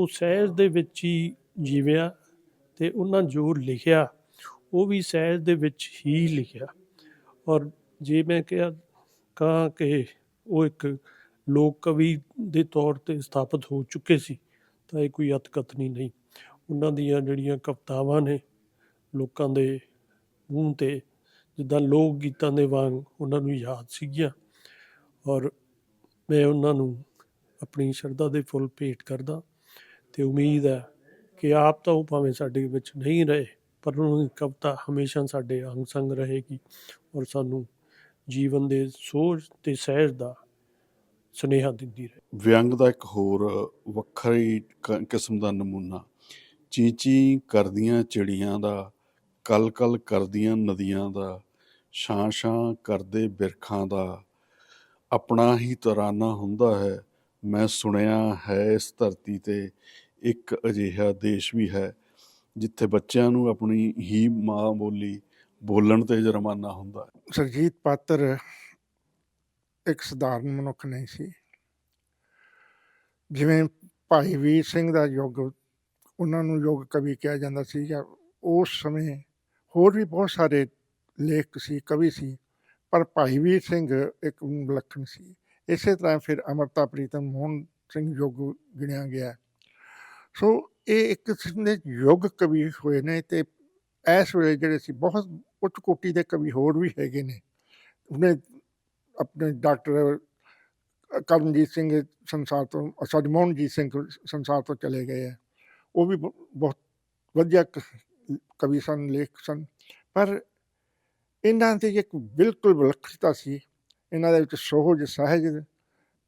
ਉਹ ਸਹਿਜ ਦੇ ਵਿੱਚ ਹੀ ਜੀਵਿਆ ਤੇ ਉਹਨਾਂ ਜੋ ਲਿਖਿਆ, ਉਹ ਵੀ ਸਹਿਜ ਦੇ ਵਿੱਚ ਹੀ ਲਿਖਿਆ। ਔਰ ਜੇ ਮੈਂ ਕਿਹਾ, ਕਹਾਂ ਕਿ ਉਹ ਇੱਕ ਲੋਕ ਕਵੀ ਦੇ ਤੌਰ ਤੇ ਸਥਾਪਿਤ ਹੋ ਚੁੱਕੇ ਸੀ, ਤਾਂ ਇਹ ਕੋਈ ਅਤਕਥਨੀ ਨਹੀਂ। ਉਹਨਾਂ ਦੀਆਂ ਜਿਹੜੀਆਂ ਕਵਿਤਾਵਾਂ ਨੇ ਲੋਕਾਂ ਦੇ ਮੂੰਹ ਤੇ, ਜਿੱਦਾਂ ਲੋਕ ਗੀਤਾਂ ਦੇ ਵਾਂਗ ਉਹਨਾਂ ਨੂੰ ਯਾਦ ਸੀਗੀਆਂ। ਔਰ ਮੈਂ ਉਹਨਾਂ ਨੂੰ ਆਪਣੀ ਸ਼ਰਧਾ ਦੇ ਫੁੱਲ ਭੇਟ ਕਰਦਾ ਤੇ ਉਮੀਦ ਹੈ ਕਿ ਆਪ ਤਾਂ ਉਹ ਭਾਵੇਂ ਸਾਡੇ ਵਿੱਚ ਨਹੀਂ ਰਹੇ, ਪਰ ਉਹਨਾਂ ਦੀ ਕਵਿਤਾ ਹਮੇਸ਼ਾ ਸਾਡੇ ਅੰਗ ਸੰਗ ਰਹੇਗੀ ਔਰ ਸਾਨੂੰ ਜੀਵਨ ਦੇ ਸੋਚ ਤੇ ਸਹਿਜ ਦਾ ਸੁਨੇਹਾ ਦਿੰਦੀ ਰਹੇ। ਵਿਅੰਗ ਦਾ ਇੱਕ ਹੋਰ ਵੱਖਰੀ ਕਿਸਮ ਦਾ ਨਮੂਨਾ, ਚੀਚੀ ਕਰਦੀਆਂ ਚਿੜੀਆਂ ਦਾ ਕਲ ਕਲ ਕਰਦੀਆਂ ਨਦੀਆਂ ਦਾ ਛਾਂ ਛਾਂ ਕਰਦੇ ਬਿਰਖਾਂ ਦਾ, ਆਪਣਾ ਹੀ ਤਰਾਨਾ ਹੁੰਦਾ ਹੈ, ਮੈਂ ਸੁਣਿਆ ਹੈ ਇਸ ਧਰਤੀ ਤੇ ਇੱਕ ਅਜਿਹਾ ਦੇਸ਼ ਵੀ ਹੈ, ਜਿੱਥੇ ਬੱਚਿਆਂ ਨੂੰ ਆਪਣੀ ਹੀ ਮਾਂ ਬੋਲੀ ਬੋਲਣ ਤੇ ਜੁਰਮਾਨਾ ਹੁੰਦਾ ਹੈ। ਸੁਰਜੀਤ ਪਾਤਰ ਇੱਕ ਸਧਾਰਨ ਮਨੁੱਖ ਨਹੀਂ ਸੀ। ਜਿਵੇਂ ਭਾਈ ਵੀਰ ਸਿੰਘ ਦਾ ਯੁੱਗ, ਉਹਨਾਂ ਨੂੰ ਯੁੱਗ ਕਵੀ ਕਿਹਾ ਜਾਂਦਾ ਸੀ ਜਾਂ ਉਸ ਸਮੇਂ ਹੋਰ ਵੀ ਬਹੁਤ ਸਾਰੇ ਲੇਖਕ ਸੀ, ਕਵੀ ਸੀ, ਪਰ ਭਾਈ ਵੀਰ ਸਿੰਘ ਇੱਕ ਵਿਲੱਖਣ ਸੀ। ਇਸੇ ਤਰ੍ਹਾਂ ਫਿਰ ਅਮਰਤਾ ਪ੍ਰੀਤਮ ਮੋਹਨ ਸਿੰਘ ਯੁੱਗ ਗਿਣਿਆ ਗਿਆ। ਸੋ ਇਹ ਇੱਕ ਕਿਸਮ ਦੇ ਯੁੱਗ ਕਵੀ ਹੋਏ ਨੇ ਤੇ ਇਸ ਵੇਲੇ ਜਿਹੜੇ ਸੀ ਬਹੁਤ ਉੱਚ ਕੋਟੀ ਦੇ ਕਵੀ ਹੋਰ ਵੀ ਹੈਗੇ ਨੇ, ਉਹਨੇ ਆਪਣੇ ਡਾਕਟਰ ਕਰਮਜੀਤ ਸਿੰਘ ਸੰਸਾਰ ਤੋਂ ਸੌਰੀ ਸਿੰਘ ਸੰਸਾਰ ਤੋਂ ਚਲੇ ਗਏ ਹੈ ਉਹ ਵੀ ਬ- ਬਹੁਤ ਵਧੀਆ ਕ- ਕਵੀ ਸਨ, ਲੇਖਕ ਸਨ। ਪਰ ਇਹਨਾਂ ਦੀ ਇੱਕ ਬਿਲਕੁਲ ਵਿਲੱਖਣਤਾ ਸੀ, ਇਹਨਾਂ ਦੇ ਵਿੱਚ ਸੋਹਜ, ਸਹਿਜ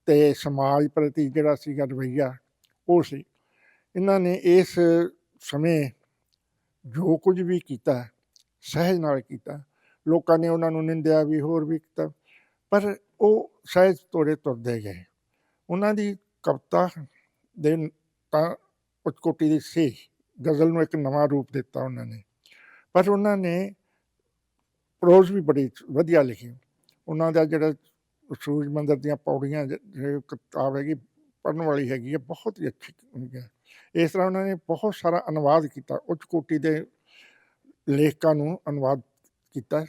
ਤੇ ਸਮਾਜ ਪ੍ਰਤੀ ਜਿਹੜਾ ਸੀਗਾ ਰਵੱਈਆ, ਉਹ ਸੀ। ਇਹਨਾਂ ਨੇ ਇਸ ਸਮੇਂ ਜੋ ਕੁਝ ਵੀ ਕੀਤਾ, ਸਹਿਜ ਨਾਲ ਕੀਤਾ, ਲੋਕਾਂ ਨੇ ਉਹਨਾਂ ਨੂੰ ਨਿੰਦਿਆ ਵੀ, ਹੋਰ ਵੀ ਕੀਤਾ, ਪਰ ਉਹ ਸਹਿਜ ਤੋੜੇ ਤੁਰਦੇ ਗਏ। ਉਹਨਾਂ ਦੀ ਕਵਿਤਾ ਦੇ ਤਾਂ ਉੱਚਕੋਟੀ ਦੀ ਸੀ, ਗਜ਼ਲ ਨੂੰ ਇੱਕ ਨਵਾਂ ਰੂਪ ਦਿੱਤਾ ਉਹਨਾਂ ਨੇ। ਪਰ ਉਹਨਾਂ ਨੇ ਪ੍ਰੋਜ਼ ਵੀ ਬੜੀ ਵਧੀਆ ਲਿਖੀ। ਉਹਨਾਂ ਦਾ ਜਿਹੜਾ ਸੂਰਜ ਮੰਦਰ ਦੀਆਂ ਪੌੜੀਆਂ ਕਿਤਾਬ ਹੈਗੀ ਪੜ੍ਹਨ ਵਾਲੀ ਹੈਗੀ ਹੈ ਬਹੁਤ ਹੀ ਅੱਛੀ ਹੈ ਇਸ ਤਰ੍ਹਾਂ ਉਹਨਾਂ ਨੇ ਬਹੁਤ ਸਾਰਾ ਅਨੁਵਾਦ ਕੀਤਾ, ਉੱਚ ਕੋਟੀ ਦੇ ਲੇਖਕਾਂ ਨੂੰ ਅਨੁਵਾਦ ਕੀਤਾ।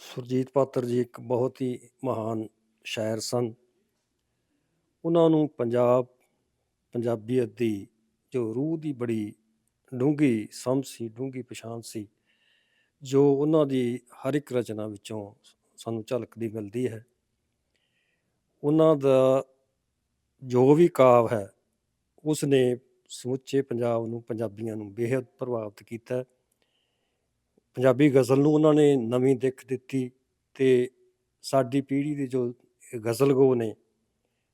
ਸੁਰਜੀਤ ਪਾਤਰ ਜੀ ਇੱਕ ਬਹੁਤ ਹੀ ਮਹਾਨ ਸ਼ਾਇਰ ਸਨ। ਉਹਨਾਂ ਨੂੰ ਪੰਜਾਬ, ਪੰਜਾਬੀਅਤ ਦੀ ਜੋ ਰੂਹ ਦੀ ਬੜੀ ਡੂੰਘੀ ਸਮਝ ਸੀ, ਡੂੰਘੀ ਪਛਾਣ ਸੀ, ਜੋ ਉਹਨਾਂ ਦੀ ਹਰ ਇੱਕ ਰਚਨਾ ਵਿੱਚੋਂ ਸਾਨੂੰ ਝਲਕਦੀ ਮਿਲਦੀ ਹੈ। ਉਹਨਾਂ ਦਾ ਜੋ ਵੀ ਕਾਵ ਹੈ ਉਸ ਨੇ ਸਮੁੱਚੇ ਪੰਜਾਬ ਨੂੰ, ਪੰਜਾਬੀਆਂ ਨੂੰ ਬੇਹੱਦ ਪ੍ਰਭਾਵਿਤ ਕੀਤਾ। ਪੰਜਾਬੀ ਗਜ਼ਲ ਨੂੰ ਉਹਨਾਂ ਨੇ ਨਵੀਂ ਦਿੱਖ ਦਿੱਤੀ ਤੇ ਸਾਡੀ ਪੀੜ੍ਹੀ ਦੇ ਜੋ ਗਜ਼ਲਗੋ ਨੇ,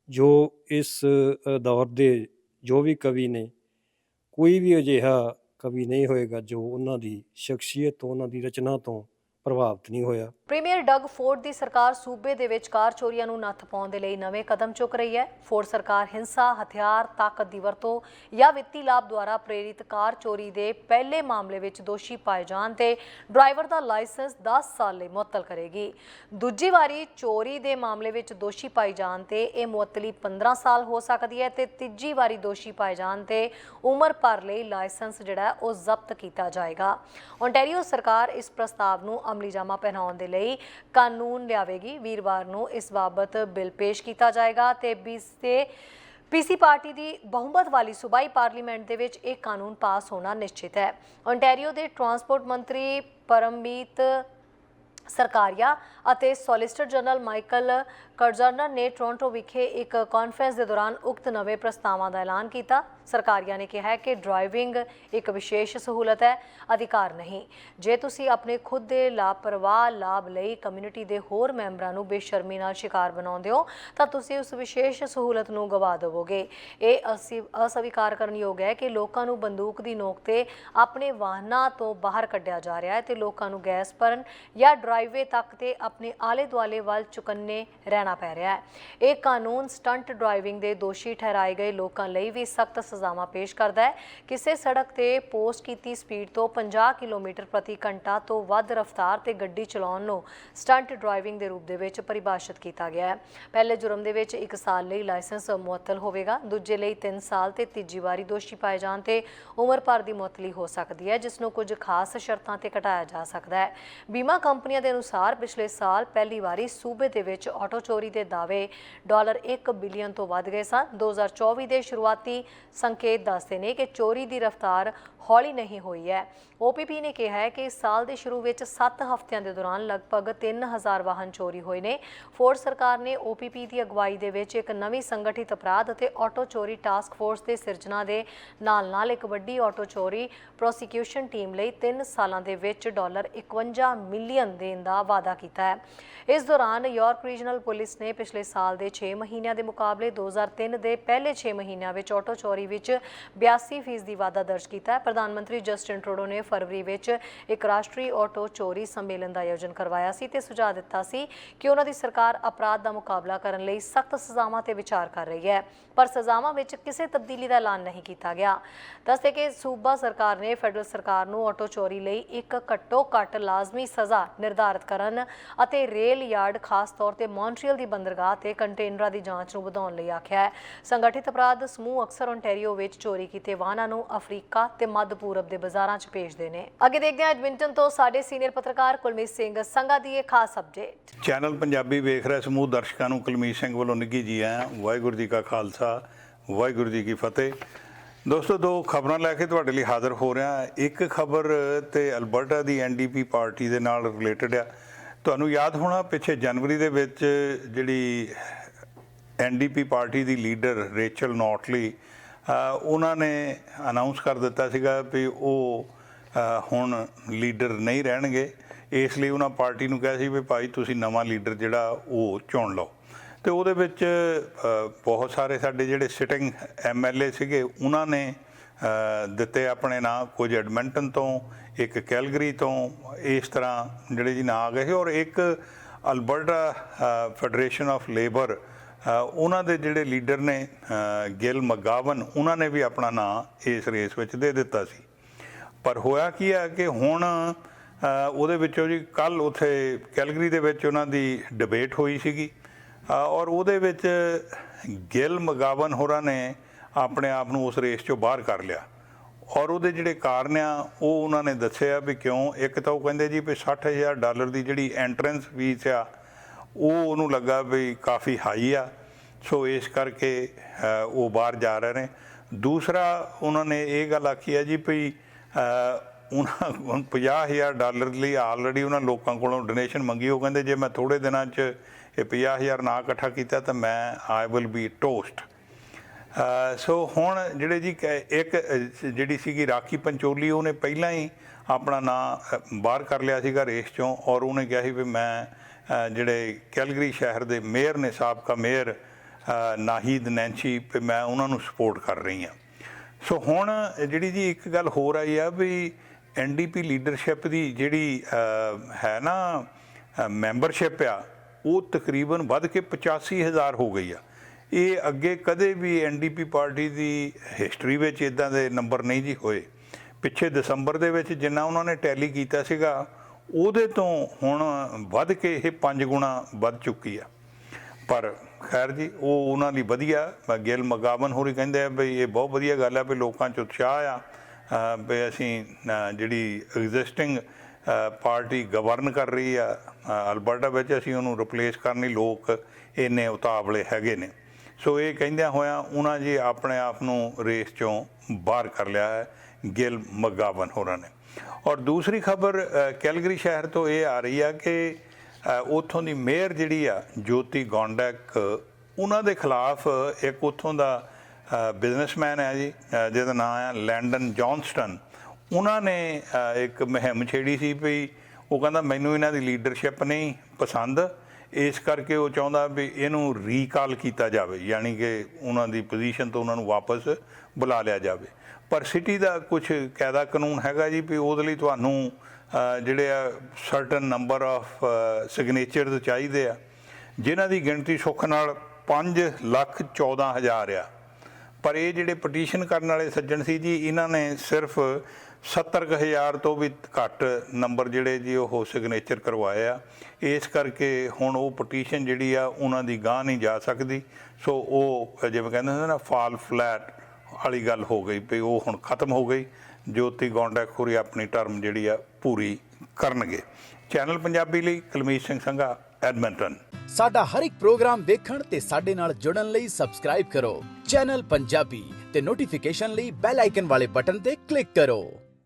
ਜੋ ਇਸ ਦੌਰ ਦੇ ਜੋ ਵੀ ਕਵੀ ਨੇ, ਕੋਈ ਵੀ ਅਜਿਹਾ ਕਵੀ ਨਹੀਂ ਹੋਏਗਾ ਜੋ ਉਹਨਾਂ ਦੀ ਸ਼ਖਸੀਅਤ ਤੋਂ, ਉਹਨਾਂ ਦੀ ਰਚਨਾ ਤੋਂ ਪ੍ਰਭਾਵਿਤ ਨਹੀਂ ਹੋਇਆ। ਪ੍ਰੀਮੀਅਰ ਡਗ ਫੋਰਡ ਦੀ ਸਰਕਾਰ ਸੂਬੇ ਦੇ ਵਿੱਚ ਕਾਰ ਚੋਰੀਆਂ ਨੂੰ ਨੱਥ ਪਾਉਣ ਦੇ ਲਈ ਨਵੇਂ ਕਦਮ ਚੁੱਕ ਰਹੀ ਹੈ। ਫੋਰਡ ਸਰਕਾਰ ਹਿੰਸਾ, ਹਥਿਆਰ, ਤਾਕਤ ਦੀ ਵਰਤੋਂ ਜਾਂ ਵਿੱਤੀ ਲਾਭ ਦੁਆਰਾ ਪ੍ਰੇਰਿਤ ਕਾਰ ਚੋਰੀ ਦੇ ਪਹਿਲੇ ਮਾਮਲੇ ਵਿੱਚ ਦੋਸ਼ੀ ਪਾਏ ਜਾਣ ਤੇ ਡਰਾਈਵਰ ਦਾ ਲਾਇਸੈਂਸ 10 ਸਾਲ ਲਈ ਮੁਅੱਤਲ ਕਰੇਗੀ। ਦੂਜੀ ਵਾਰੀ ਚੋਰੀ ਦੇ ਮਾਮਲੇ ਵਿੱਚ ਦੋਸ਼ੀ ਪਾਈ ਜਾਣ ਤੇ ਇਹ ਮੁਅੱਤਲੀ 15 ਸਾਲ ਹੋ ਸਕਦੀ ਹੈ ਤੇ ਤੀਜੀ ਵਾਰੀ ਦੋਸ਼ੀ ਪਾਏ ਜਾਣ ਤੇ ਉਮਰ ਭਰ ਲਈ ਲਾਇਸੈਂਸ ਜਿਹੜਾ ਉਹ ਜ਼ਬਤ ਕੀਤਾ ਜਾਏਗਾ। ਓਨਟਾਰੀਓ ਸਰਕਾਰ ਇਸ ਪ੍ਰਸਤਾਵ ਨੂੰ ਅਮਲੀ ਜਾਮਾ ਪਹਿਨਾਉਣ ਦੇ ਲਈ ਕਾਨੂੰਨ ਲਿਆਵੇਗੀ। ਵੀਰਵਾਰ ਨੂੰ ਇਸ ਬਾਬਤ ਬਿੱਲ ਪੇਸ਼ ਕੀਤਾ ਜਾਏਗਾ ਤੇ ਬੀਸ ਤੇ ਪੀਸੀ ਪਾਰਟੀ ਦੀ ਬਹੁਮਤ ਵਾਲੀ ਸੂਬਾਈ ਪਾਰਲੀਮੈਂਟ ਦੇ ਵਿੱਚ ਇਹ ਕਾਨੂੰਨ ਪਾਸ ਹੋਣਾ ਨਿਸ਼ਚਿਤ ਹੈ। ਓਨਟਾਰੀਓ ਦੇ ਟਰਾਂਸਪੋਰਟ ਮੰਤਰੀ ਪਰਮਮੀਤ ਸਰਕਾਰੀਆ ਅਤੇ ਸੋਲਿਸਟਰ ਜਨਰਲ ਮਾਈਕਲ ਕਰਜ਼ਨਰ ਨੇ ਟੋਰਾਂਟੋ ਵਿਖੇ ਇੱਕ ਕਾਨਫਰੰਸ ਦੇ ਦੌਰਾਨ ਉਕਤ ਨਵੇਂ ਪ੍ਰਸਤਾਵਾਂ ਦਾ ਐਲਾਨ ਕੀਤਾ। ਸਰਕਾਰੀਆਂ ਨੇ ਕਿਹਾ ਹੈ ਕਿ ਡਰਾਈਵਿੰਗ ਇੱਕ ਵਿਸ਼ੇਸ਼ ਸਹੂਲਤ ਹੈ, ਅਧਿਕਾਰ ਨਹੀਂ। ਜੇ ਤੁਸੀਂ ਆਪਣੇ ਖੁਦ ਦੇ ਲਾਪਰਵਾਹ, ਲਾਭ ਲਈ ਕਮਿਊਨਿਟੀ ਦੇ ਹੋਰ ਮੈਂਬਰਾਂ ਨੂੰ ਬੇਸ਼ਰਮੀ ਨਾਲ ਸ਼ਿਕਾਰ ਬਣਾਉਂਦੇ ਹੋ, ਤਾਂ ਤੁਸੀਂ ਉਸ ਵਿਸ਼ੇਸ਼ ਸਹੂਲਤ ਨੂੰ ਗਵਾ ਦੇਵੋਗੇ। ਇਹ ਅਸੀਂ ਅਸਵੀਕਾਰ ਕਰਨਯੋਗ ਹੈ ਕਿ ਲੋਕਾਂ ਨੂੰ ਬੰਦੂਕ ਦੀ ਨੋਕ ਤੇ ਆਪਣੇ ਵਾਹਨਾਂ ਤੋਂ ਬਾਹਰ ਕੱਢਿਆ ਜਾ ਰਿਹਾ ਹੈ ਤੇ ਲੋਕਾਂ ਨੂੰ ਗੈਸ ਭਰਨ ਜਾਂ ਡਰਾਈਵੇ ਤੱਕ ਤੇ ਆਪਣੇ ਆਲੇ ਦੁਆਲੇ ਵੱਲ ਚੁਕੰਨੇ ਰਹਿਣਾ ਪੈ ਰਿਹਾ ਹੈ। ਇਹ ਕਾਨੂੰਨ ਸਟੰਟ ਡਰਾਈਵਿੰਗ ਦੇ ਦੋਸ਼ੀ ਠਹਿਰਾਏ ਗਏ ਲੋਕਾਂ ਲਈ ਵੀ ਸਖਤ ਸਜ਼ਾਵਾਂ ਪੇਸ਼ ਕਰਦਾ ਹੈ। ਕਿਸੇ ਸੜਕ ਤੇ ਪੋਸਟ ਕੀਤੀ ਸਪੀਡ ਤੋਂ 50 ਕਿਲੋਮੀਟਰ ਪ੍ਰਤੀ ਘੰਟਾ ਤੋਂ ਵੱਧ ਰਫ਼ਤਾਰ ਤੇ ਗੱਡੀ ਚਲਾਉਣ ਨੂੰ ਸਟੰਟ ਡਰਾਈਵਿੰਗ ਦੇ ਰੂਪ ਦੇ ਵਿੱਚ ਪਰਿਭਾਸ਼ਿਤ ਕੀਤਾ ਗਿਆ ਹੈ। ਪਹਿਲੇ ਜੁਰਮ ਦੇ ਵਿੱਚ 1 ਸਾਲ ਲਈ ਲਾਇਸੈਂਸ ਮੁਅੱਤਲ ਹੋਵੇਗਾ। ਦੂਜੇ ਲਈ 3 ਸਾਲ ਤੇ ਤੀਜੀ ਵਾਰੀ ਦੋਸ਼ੀ ਪਾਏ ਜਾਣ ਤੇ ਉਮਰ ਭਰ ਦੀ ਮੁਅੱਤਲੀ ਹੋ ਸਕਦੀ ਹੈ, ਜਿਸ ਨੂੰ ਕੁਝ ਖਾਸ ਸ਼ਰਤਾਂ ਤੇ ਘਟਾਇਆ ਜਾ ਸਕਦਾ ਹੈ। ਬੀਮਾ ਕੰਪਨੀਆਂ ਦੇ ਅਨੁਸਾਰ ਪਿਛਲੇ ਸਾਲ ਪਹਿਲੀ ਵਾਰੀ ਸੂਬੇ ਦੇ ਵਿੱਚ ਆਟੋ ਚੋਰੀ ਦੇ ਦਾਅਵੇ ਡਾਲਰ 1 ਬਿਲੀਅਨ ਤੋਂ ਵੱਧ ਗਏ ਸਨ। 2024 ਦੇ ਸ਼ੁਰੂਆਤੀ ਸੰਕੇਤ ਦੱਸਦੇ ਨੇ ਕਿ ਚੋਰੀ ਦੀ ਰਫ਼ਤਾਰ ਹੌਲੀ ਨਹੀਂ ਹੋਈ ਹੈ। OPP ਨੇ ਕਿਹਾ ਹੈ ਕਿ ਇਸ ਸਾਲ ਦੇ ਸ਼ੁਰੂ ਵਿੱਚ 7 ਹਫ਼ਤਿਆਂ ਦੇ ਦੌਰਾਨ ਲਗਭਗ 3000 ਵਾਹਨ ਚੋਰੀ ਹੋਏ ਨੇ। ਫੋਰਡ ਸਰਕਾਰ ਨੇ OPP ਦੀ ਅਗਵਾਈ ਦੇ ਵਿੱਚ ਇੱਕ ਨਵੀਂ ਸੰਗਠਿਤ ਅਪਰਾਧ ਅਤੇ ਆਟੋ ਚੋਰੀ ਟਾਸਕ ਫੋਰਸ ਦੇ ਸਿਰਜਣਾ ਦੇ ਨਾਲ-ਨਾਲ ਇੱਕ ਵੱਡੀ ਆਟੋ ਚੋਰੀ ਪ੍ਰੋਸੀਕਿਊਸ਼ਨ ਟੀਮ ਲਈ 3 ਸਾਲਾਂ ਦੇ ਵਿੱਚ ਡਾਲਰ 51 ਮਿਲੀਅਨ ਦੇਣ ਦਾ ਵਾਅਦਾ ਕੀਤਾ ਹੈ। ਇਸ ਦੌਰਾਨ ਯਾਰਕ ਰੀਜਨਲ ਪੁਲਿਸ ਪੁਲਿਸ ਨੇ ਪਿਛਲੇ ਸਾਲ ਦੇ 6 ਮਹੀਨਿਆਂ ਦੇ ਮੁਕਾਬਲੇ 2003 ਦੇ ਪਹਿਲੇ 6 ਮਹੀਨਿਆਂ ਵਿੱਚ ਆਟੋ ਚੋਰੀ ਵਿੱਚ 82% ਦੀ ਵਾਧਾ ਦਰਜ ਕੀਤਾ ਹੈ। ਪ੍ਰਧਾਨ ਮੰਤਰੀ ਜਸਟਿਨ ਟਰੂਡੋ ਨੇ ਫਰਵਰੀ ਵਿੱਚ ਇੱਕ ਰਾਸ਼ਟਰੀ ਆਟੋ ਚੋਰੀ ਸੰਮੇਲਨ ਦਾ ਆਯੋਜਨ ਕਰਵਾਇਆ ਸੀ ਤੇ ਸੁਝਾਅ ਦਿੱਤਾ ਸੀ ਕਿ ਉਹਨਾਂ ਦੀ ਸਰਕਾਰ ਅਪਰਾਧ ਦਾ ਮੁਕਾਬਲਾ ਕਰਨ ਲਈ ਸਖਤ ਸਜ਼ਾਵਾਂ ਤੇ ਵਿਚਾਰ ਕਰ ਰਹੀ ਹੈ, ਪਰ ਸਜ਼ਾਵਾਂ ਵਿੱਚ ਕਿਸੇ ਤਬਦੀਲੀ ਦਾ ਐਲਾਨ ਨਹੀਂ ਕੀਤਾ ਗਿਆ। ਦੱਸਦੇ ਕਿ ਸੂਬਾ ਸਰਕਾਰ ਨੇ ਫੈਡਰਲ ਸਰਕਾਰ ਨੂੰ ਆਟੋ ਚੋਰੀ ਲਈ ਇੱਕ ਘੱਟੋ ਘੱਟ ਲਾਜ਼ਮੀ ਸਜ਼ਾ ਨਿਰਧਾਰਤ ਕਰਨ ਅਤੇ ਰੇਲ ਯਾਰਡ ਖਾਸ ਤੌਰ ਤੇ ਮੌਂਟਰੀਅਲ ਦੀ ਬੰਦਰਗਾਹ ਤੇ ਕੰਟੇਨਰਾਂ ਦੀ ਜਾਂਚ ਨੂੰ ਵਧਾਉਣ ਲਈ ਆਖਿਆ ਹੈ। ਸੰਗਠਿਤ ਅਪਰਾਧ ਸਮੂਹ ਅਕਸਰ ਓਨਟਾਰੀਓ ਵਿੱਚ ਚੋਰੀ ਕੀਤੇ ਵਾਹਨਾਂ ਨੂੰ ਅਫਰੀਕਾ ਤੇ ਮੱਧ ਪੂਰਬ ਦੇ ਬਾਜ਼ਾਰਾਂ 'ਚ ਭੇਜਦੇ ਨੇ। ਅੱਗੇ ਦੇਖਦੇ ਹਾਂ ਐਡਮਿੰਟਨ ਤੋਂ ਸਾਡੇ ਸੀਨੀਅਰ ਪੱਤਰਕਾਰ ਕੁਲਮੀਤ ਸਿੰਘ ਸੰਘਾ ਦੀ ਇਹ ਖਾਸ ਅਪਡੇਟ ਚੈਨਲ ਪੰਜਾਬੀ ਵੇਖ ਰਹੇ ਸਮੂਹ ਦਰਸ਼ਕਾਂ ਨੂੰ ਕੁਲਮੀਤ ਸਿੰਘ ਵੱਲੋਂ ਨਿੱਘੀ ਜੀ ਆਇਆਂ ਵਾਹਿਗੁਰੂ ਜੀ ਕਾ ਖਾਲਸਾ, ਵਾਹਿਗੁਰੂ ਜੀ ਕੀ ਫਤਿਹ। ਦੋਸਤੋ, ਦੋ ਖਬਰਾਂ ਲੈ ਕੇ ਤੁਹਾਡੇ ਲਈ ਹਾਜ਼ਰ ਹੋ ਰਿਹਾ। ਇੱਕ ਖਬਰ ਤੇ ਅਲਬਰਟਾ ਦੀ ਐਨਡੀਪੀ ਪਾਰਟੀ ਦੇ ਨਾਲ ਰਿਲੇਟਡ ਆ। ਤੁਹਾਨੂੰ ਯਾਦ ਹੋਣਾ, ਪਿੱਛੇ ਜਨਵਰੀ ਦੇ ਵਿੱਚ ਜਿਹੜੀ ਐਨਡੀਪੀ ਪਾਰਟੀ ਦੀ ਲੀਡਰ ਰੇਚਲ ਨੌਟਲੀ ਉਹਨਾਂ ਨੇ ਅਨਾਉਂਸ ਕਰ ਦਿੱਤਾ ਸੀਗਾ ਵੀ ਉਹ ਹੁਣ ਲੀਡਰ ਨਹੀਂ ਰਹਿਣਗੇ। ਇਸ ਲਈ ਉਹਨਾਂ ਪਾਰਟੀ ਨੂੰ ਕਿਹਾ ਸੀ ਵੀ ਭਾਈ ਤੁਸੀਂ ਨਵਾਂ ਲੀਡਰ ਜਿਹੜਾ, ਉਹ ਚੁਣ ਲਓ। ਤੇ ਉਹਦੇ ਵਿੱਚ ਬਹੁਤ ਸਾਰੇ ਸਾਡੇ ਜਿਹੜੇ ਸਿਟਿੰਗ ਐਮਐਲਏ ਸੀਗੇ, ਉਹਨਾਂ ਨੇ ਦਿੱਤੇ ਆਪਣੇ ਨਾਂ ਕੁਝ ਐਡਮਿੰਟਨ ਤੋਂ ਇੱਕ ਕੈਲਗਰੀ ਤੋਂ ਇਸ ਤਰ੍ਹਾਂ ਜਿਹੜੇ ਜੀ ਨਾਂ ਆ ਗਏ ਸੀ ਔਰ ਇੱਕ ਅਲਬਰਟਾ ਫੈਡਰੇਸ਼ਨ ਆਫ ਲੇਬਰ ਉਹਨਾਂ ਦੇ ਜਿਹੜੇ ਲੀਡਰ ਨੇ ਅ, ਗਿਲ ਮਗਾਵਨ ਉਹਨਾਂ ਨੇ ਵੀ ਆਪਣਾ ਨਾਂ ਇਸ ਰੇਸ ਵਿੱਚ ਦੇ ਦਿੱਤਾ ਸੀ। ਪਰ ਹੋਇਆ ਕੀ ਹੈ ਕਿ ਹੁਣ ਉਹਦੇ ਵਿੱਚੋਂ ਜੀ ਕੱਲ ਉਥੇ ਕੈਲਗਰੀ ਦੇ ਵਿੱਚ ਉਹਨਾਂ ਦੀ ਡਿਬੇਟ ਹੋਈ ਸੀਗੀ। ਔਰ ਉਹਦੇ ਵਿੱਚ ਗਿਲ ਮਗਾਵਨ ਹੋਰਾਂ ਨੇ ਆਪਣੇ ਆਪ ਨੂੰ ਉਸ ਰੇਸ ਚੋਂ ਬਾਹਰ ਕਰ ਲਿਆ। ਔਰ ਉਹਦੇ ਜਿਹੜੇ ਕਾਰਨ ਆ, ਉਹ ਉਹਨਾਂ ਨੇ ਦੱਸਿਆ ਵੀ ਕਿਉਂ? ਇੱਕ ਤਾਂ ਉਹ ਕਹਿੰਦੇ ਜੀ ਵੀ 60000 ਡਾਲਰ ਦੀ ਜਿਹੜੀ ਐਂਟਰੈਂਸ ਫੀਸ ਆ, ਉਹ ਉਹਨੂੰ ਲੱਗਾ ਵੀ ਕਾਫੀ ਹਾਈ ਆ। ਸੋ ਇਸ ਕਰਕੇ ਉਹ ਬਾਹਰ ਜਾ ਰਹੇ ਨੇ। ਦੂਸਰਾ, ਉਹਨਾਂ ਨੇ ਇਹ ਗੱਲ ਆਖੀ ਆ ਜੀ ਵੀ ਉਹਨਾਂ ਹੁਣ 50000 ਡਾਲਰ ਲਈ ਆਲਰੇਡੀ ਉਹਨਾਂ ਲੋਕਾਂ ਕੋਲੋਂ ਡੋਨੇਸ਼ਨ ਮੰਗੀ। ਉਹ ਕਹਿੰਦੇ ਜੇ ਮੈਂ ਥੋੜੇ ਦਿਨਾਂ 'ਚ ਇਹ 50000 ਨਾ ਇਕੱਠਾ ਕੀਤਾ ਤਾਂ ਮੈਂ I will be toast so ਹੁਣ ਜਿਹੜੇ ਜੀ ਕ- ਇੱਕ ਜਿਹੜੀ ਸੀਗੀ ਰਾਖੀ ਪੰਚੋਲੀ, ਉਹਨੇ ਪਹਿਲਾਂ ਹੀ ਆਪਣਾ ਨਾਂ ਬਾਹਰ ਕਰ ਲਿਆ ਸੀਗਾ ਰੇਸ ਚੋਂ ਔਰ ਉਹਨੇ ਕਿਹਾ ਸੀ ਵੀ ਮੈਂ ਜਿਹੜੇ ਕੈਲਗਰੀ ਸ਼ਹਿਰ ਦੇ ਮੇਅਰ ਨੇ, ਸਾਬਕਾ ਮੇਅਰ ਨਾਹੀਦ ਨੈਂਚੀ ਵੀ ਮੈਂ ਉਹਨਾਂ ਨੂੰ ਸਪੋਰਟ ਕਰ ਰਹੀ ਹਾਂ। ਸੋ ਹੁਣ ਜਿਹੜੀ ਜੀ ਇੱਕ ਗੱਲ ਹੋਰ ਆਈ ਆ ਵੀ ਐਨਡੀਪੀ ਲੀਡਰਸ਼ਿਪ ਦੀ ਜਿਹੜੀ ਹੈ ਨਾ ਮੈਂਬਰਸ਼ਿਪ ਆ, ਉਹ ਤਕਰੀਬਨ ਵੱਧ ਕੇ 85000 ਹੋ ਗਈ ਆ। ਇਹ ਅੱਗੇ ਕਦੇ ਵੀ ਐਨਡੀਪੀ ਪਾਰਟੀ ਦੀ ਹਿਸਟਰੀ ਵਿੱਚ ਇਦਾਂ ਦੇ ਨੰਬਰ ਨਹੀਂ ਜੀ ਹੋਏ। ਪਿੱਛੇ ਦਸੰਬਰ ਦੇ ਵਿੱਚ ਜਿੰਨਾ ਉਹਨਾਂ ਨੇ ਟੈਲੀ ਕੀਤਾ ਸੀਗਾ, ਉਹਦੇ ਤੋਂ ਹੁਣ ਵੱਧ ਕੇ ਇਹ 5 ਗੁਣਾ ਵੱਧ ਚੁੱਕੀ ਆ। ਪਰ ਖੈਰ ਜੀ, ਉਹ ਉਹਨਾਂ ਲਈ ਵਧੀਆ, ਮ- ਗਿਲ ਮਗਾਵਨ ਹੋਰੀ ਕਹਿੰਦੇ ਆ ਵੀ ਇਹ ਬਹੁਤ ਵਧੀਆ ਗੱਲ ਆ ਵੀ ਲੋਕਾਂ 'ਚ ਉਤਸ਼ਾਹ ਆ ਵੀ ਅਸੀਂ ਜਿਹੜੀ ਐਗਜ਼ਿਸਟਿੰਗ ਪਾਰਟੀ ਗਵਰਨ ਕਰ ਰਹੀ ਆ ਅਲਬਰਟਾ ਵਿੱਚ ਅਸੀਂ ਉਹਨੂੰ ਰਿਪਲੇਸ ਕਰਨ ਲਈ ਲੋਕ ਇੰਨੇ ਉਤਾਵਲੇ ਹੈਗੇ ਨੇ। ਸੋ ਇਹ ਕਹਿੰਦਿਆਂ ਹੋਇਆਂ ਉਹਨਾਂ ਜੀ ਆਪਣੇ ਆਪ ਨੂੰ ਰੇਸ ਚੋਂ ਬਾਹਰ ਕਰ ਲਿਆ ਹੈ ਗਿਲ ਮਗਾਵਨ ਹੋਰਾਂ ਨੇ। ਔਰ ਦੂਸਰੀ ਖਬਰ ਕੈਲਗਰੀ ਸ਼ਹਿਰ ਤੋਂ ਇਹ ਆ ਰਹੀ ਆ ਕਿ ਅ, ਉੱਥੋਂ ਦੀ ਮੇਅਰ ਜਿਹੜੀ ਆ ਜੋਤੀ ਗੌਂਡੈਕ ਉਹਨਾਂ ਦੇ ਖਿਲਾਫ ਇੱਕ ਉੱਥੋਂ ਦਾ ਬਿਜ਼ਨਸਮੈਨ ਹੈ ਜੀ ਜਿਹਦਾ ਨਾਮ ਹੈ ਲੈਂਡਨ ਜੌਨਸਟਨ। ਉਹਨਾਂ ਨੇ ਇੱਕ ਮੁਹਿੰਮ ਛੇੜੀ ਸੀ ਵੀ ਉਹ ਕਹਿੰਦਾ ਮੈਨੂੰ ਇਹਨਾਂ ਦੀ ਲੀਡਰਸ਼ਿਪ ਨਹੀਂ ਪਸੰਦ। ਇਸ ਕਰਕੇ ਉਹ ਚਾਹੁੰਦਾ ਵੀ ਇਹਨੂੰ ਰੀਕਾਲ ਕੀਤਾ ਜਾਵੇ, ਯਾਨੀ ਕਿ ਉਹਨਾਂ ਦੀ ਪੋਜੀਸ਼ਨ ਤੋਂ ਉਹਨਾਂ ਨੂੰ ਵਾਪਸ ਬੁਲਾ ਲਿਆ ਜਾਵੇ। ਪਰ ਸਿਟੀ ਦਾ ਕੁਝ ਕਾਇਦਾ ਕਾਨੂੰਨ ਹੈਗਾ ਜੀ ਵੀ ਉਹਦੇ ਲਈ ਤੁਹਾਨੂੰ ਜਿਹੜੇ ਆ ਸਰਟਨ ਨੰਬਰ ਆਫ ਸਿਗਨੇਚਰਸ ਚਾਹੀਦੇ ਆ। ਜਿਨ੍ਹਾਂ ਦੀ ਗਿਣਤੀ ਸੁੱਖ ਨਾਲ 5 ਲੱਖ 14 ਹਜ਼ਾਰ ਆ। ਪਰ ਇਹ ਜਿਹੜੇ ਪਟੀਸ਼ਨ ਕਰਨ ਵਾਲੇ ਸੱਜਣ ਸੀ ਜੀ, ਇਹਨਾਂ ਨੇ ਸਿਰਫ 70000 ਤੋਂ ਵੀ ਘੱਟ ਨੰਬਰ ਜਿਹੜੇ ਜੀ ਉਹ ਸਿਗਨੇਚਰ ਕਰਵਾਏ ਆ। ਇਸ ਕਰਕੇ ਹੁਣ ਉਹ ਪਟੀਸ਼ਨ ਜਿਹੜੀ ਆ, ਉਹਨਾਂ ਦੀ ਗਾਂ ਨਹੀਂ ਜਾ ਸਕਦੀ। ਸੋ ਉਹ ਜਿਵੇਂ ਕਹਿੰਦੇ ਹੁੰਦੇ ਨਾ ਫਾਲ ਫਲੈਟ ਵਾਲੀ ਗੱਲ ਹੋ ਗਈ ਵੀ ਉਹ ਹੁਣ ਖਤਮ ਹੋ ਗਈ। ਜੋਤੀ ਗੌਂਡਾ ਖੁਰੀ ਆਪਣੀ ਟਰਮ ਜਿਹੜੀ ਆ, ਪੂਰੀ ਕਰਨਗੇ। ਚੈਨਲ ਪੰਜਾਬੀ ਲਈ ਕੁਲਮੀਤ ਸਿੰਘ ਸੰਘਾ ਐਡਮਿੰਟਨ ਸਾਡਾ ਹਰ ਇੱਕ ਪ੍ਰੋਗਰਾਮ ਦੇਖਣ ਤੇ ਸਾਡੇ ਨਾਲ ਜੁੜਨ ਲਈ ਸਬਸਕ੍ਰਾਈਬ ਕਰੋ। ਚੈਨਲ ਪੰਜਾਬੀ ਤੇ ਨੋਟੀਫਿਕੇਸ਼ਨ ਲਈ ਬੈਲ ਆਈਕਨ ਵਾਲੇ ਬਟਨ ਤੇ ਕਲਿੱਕ ਕਰੋ।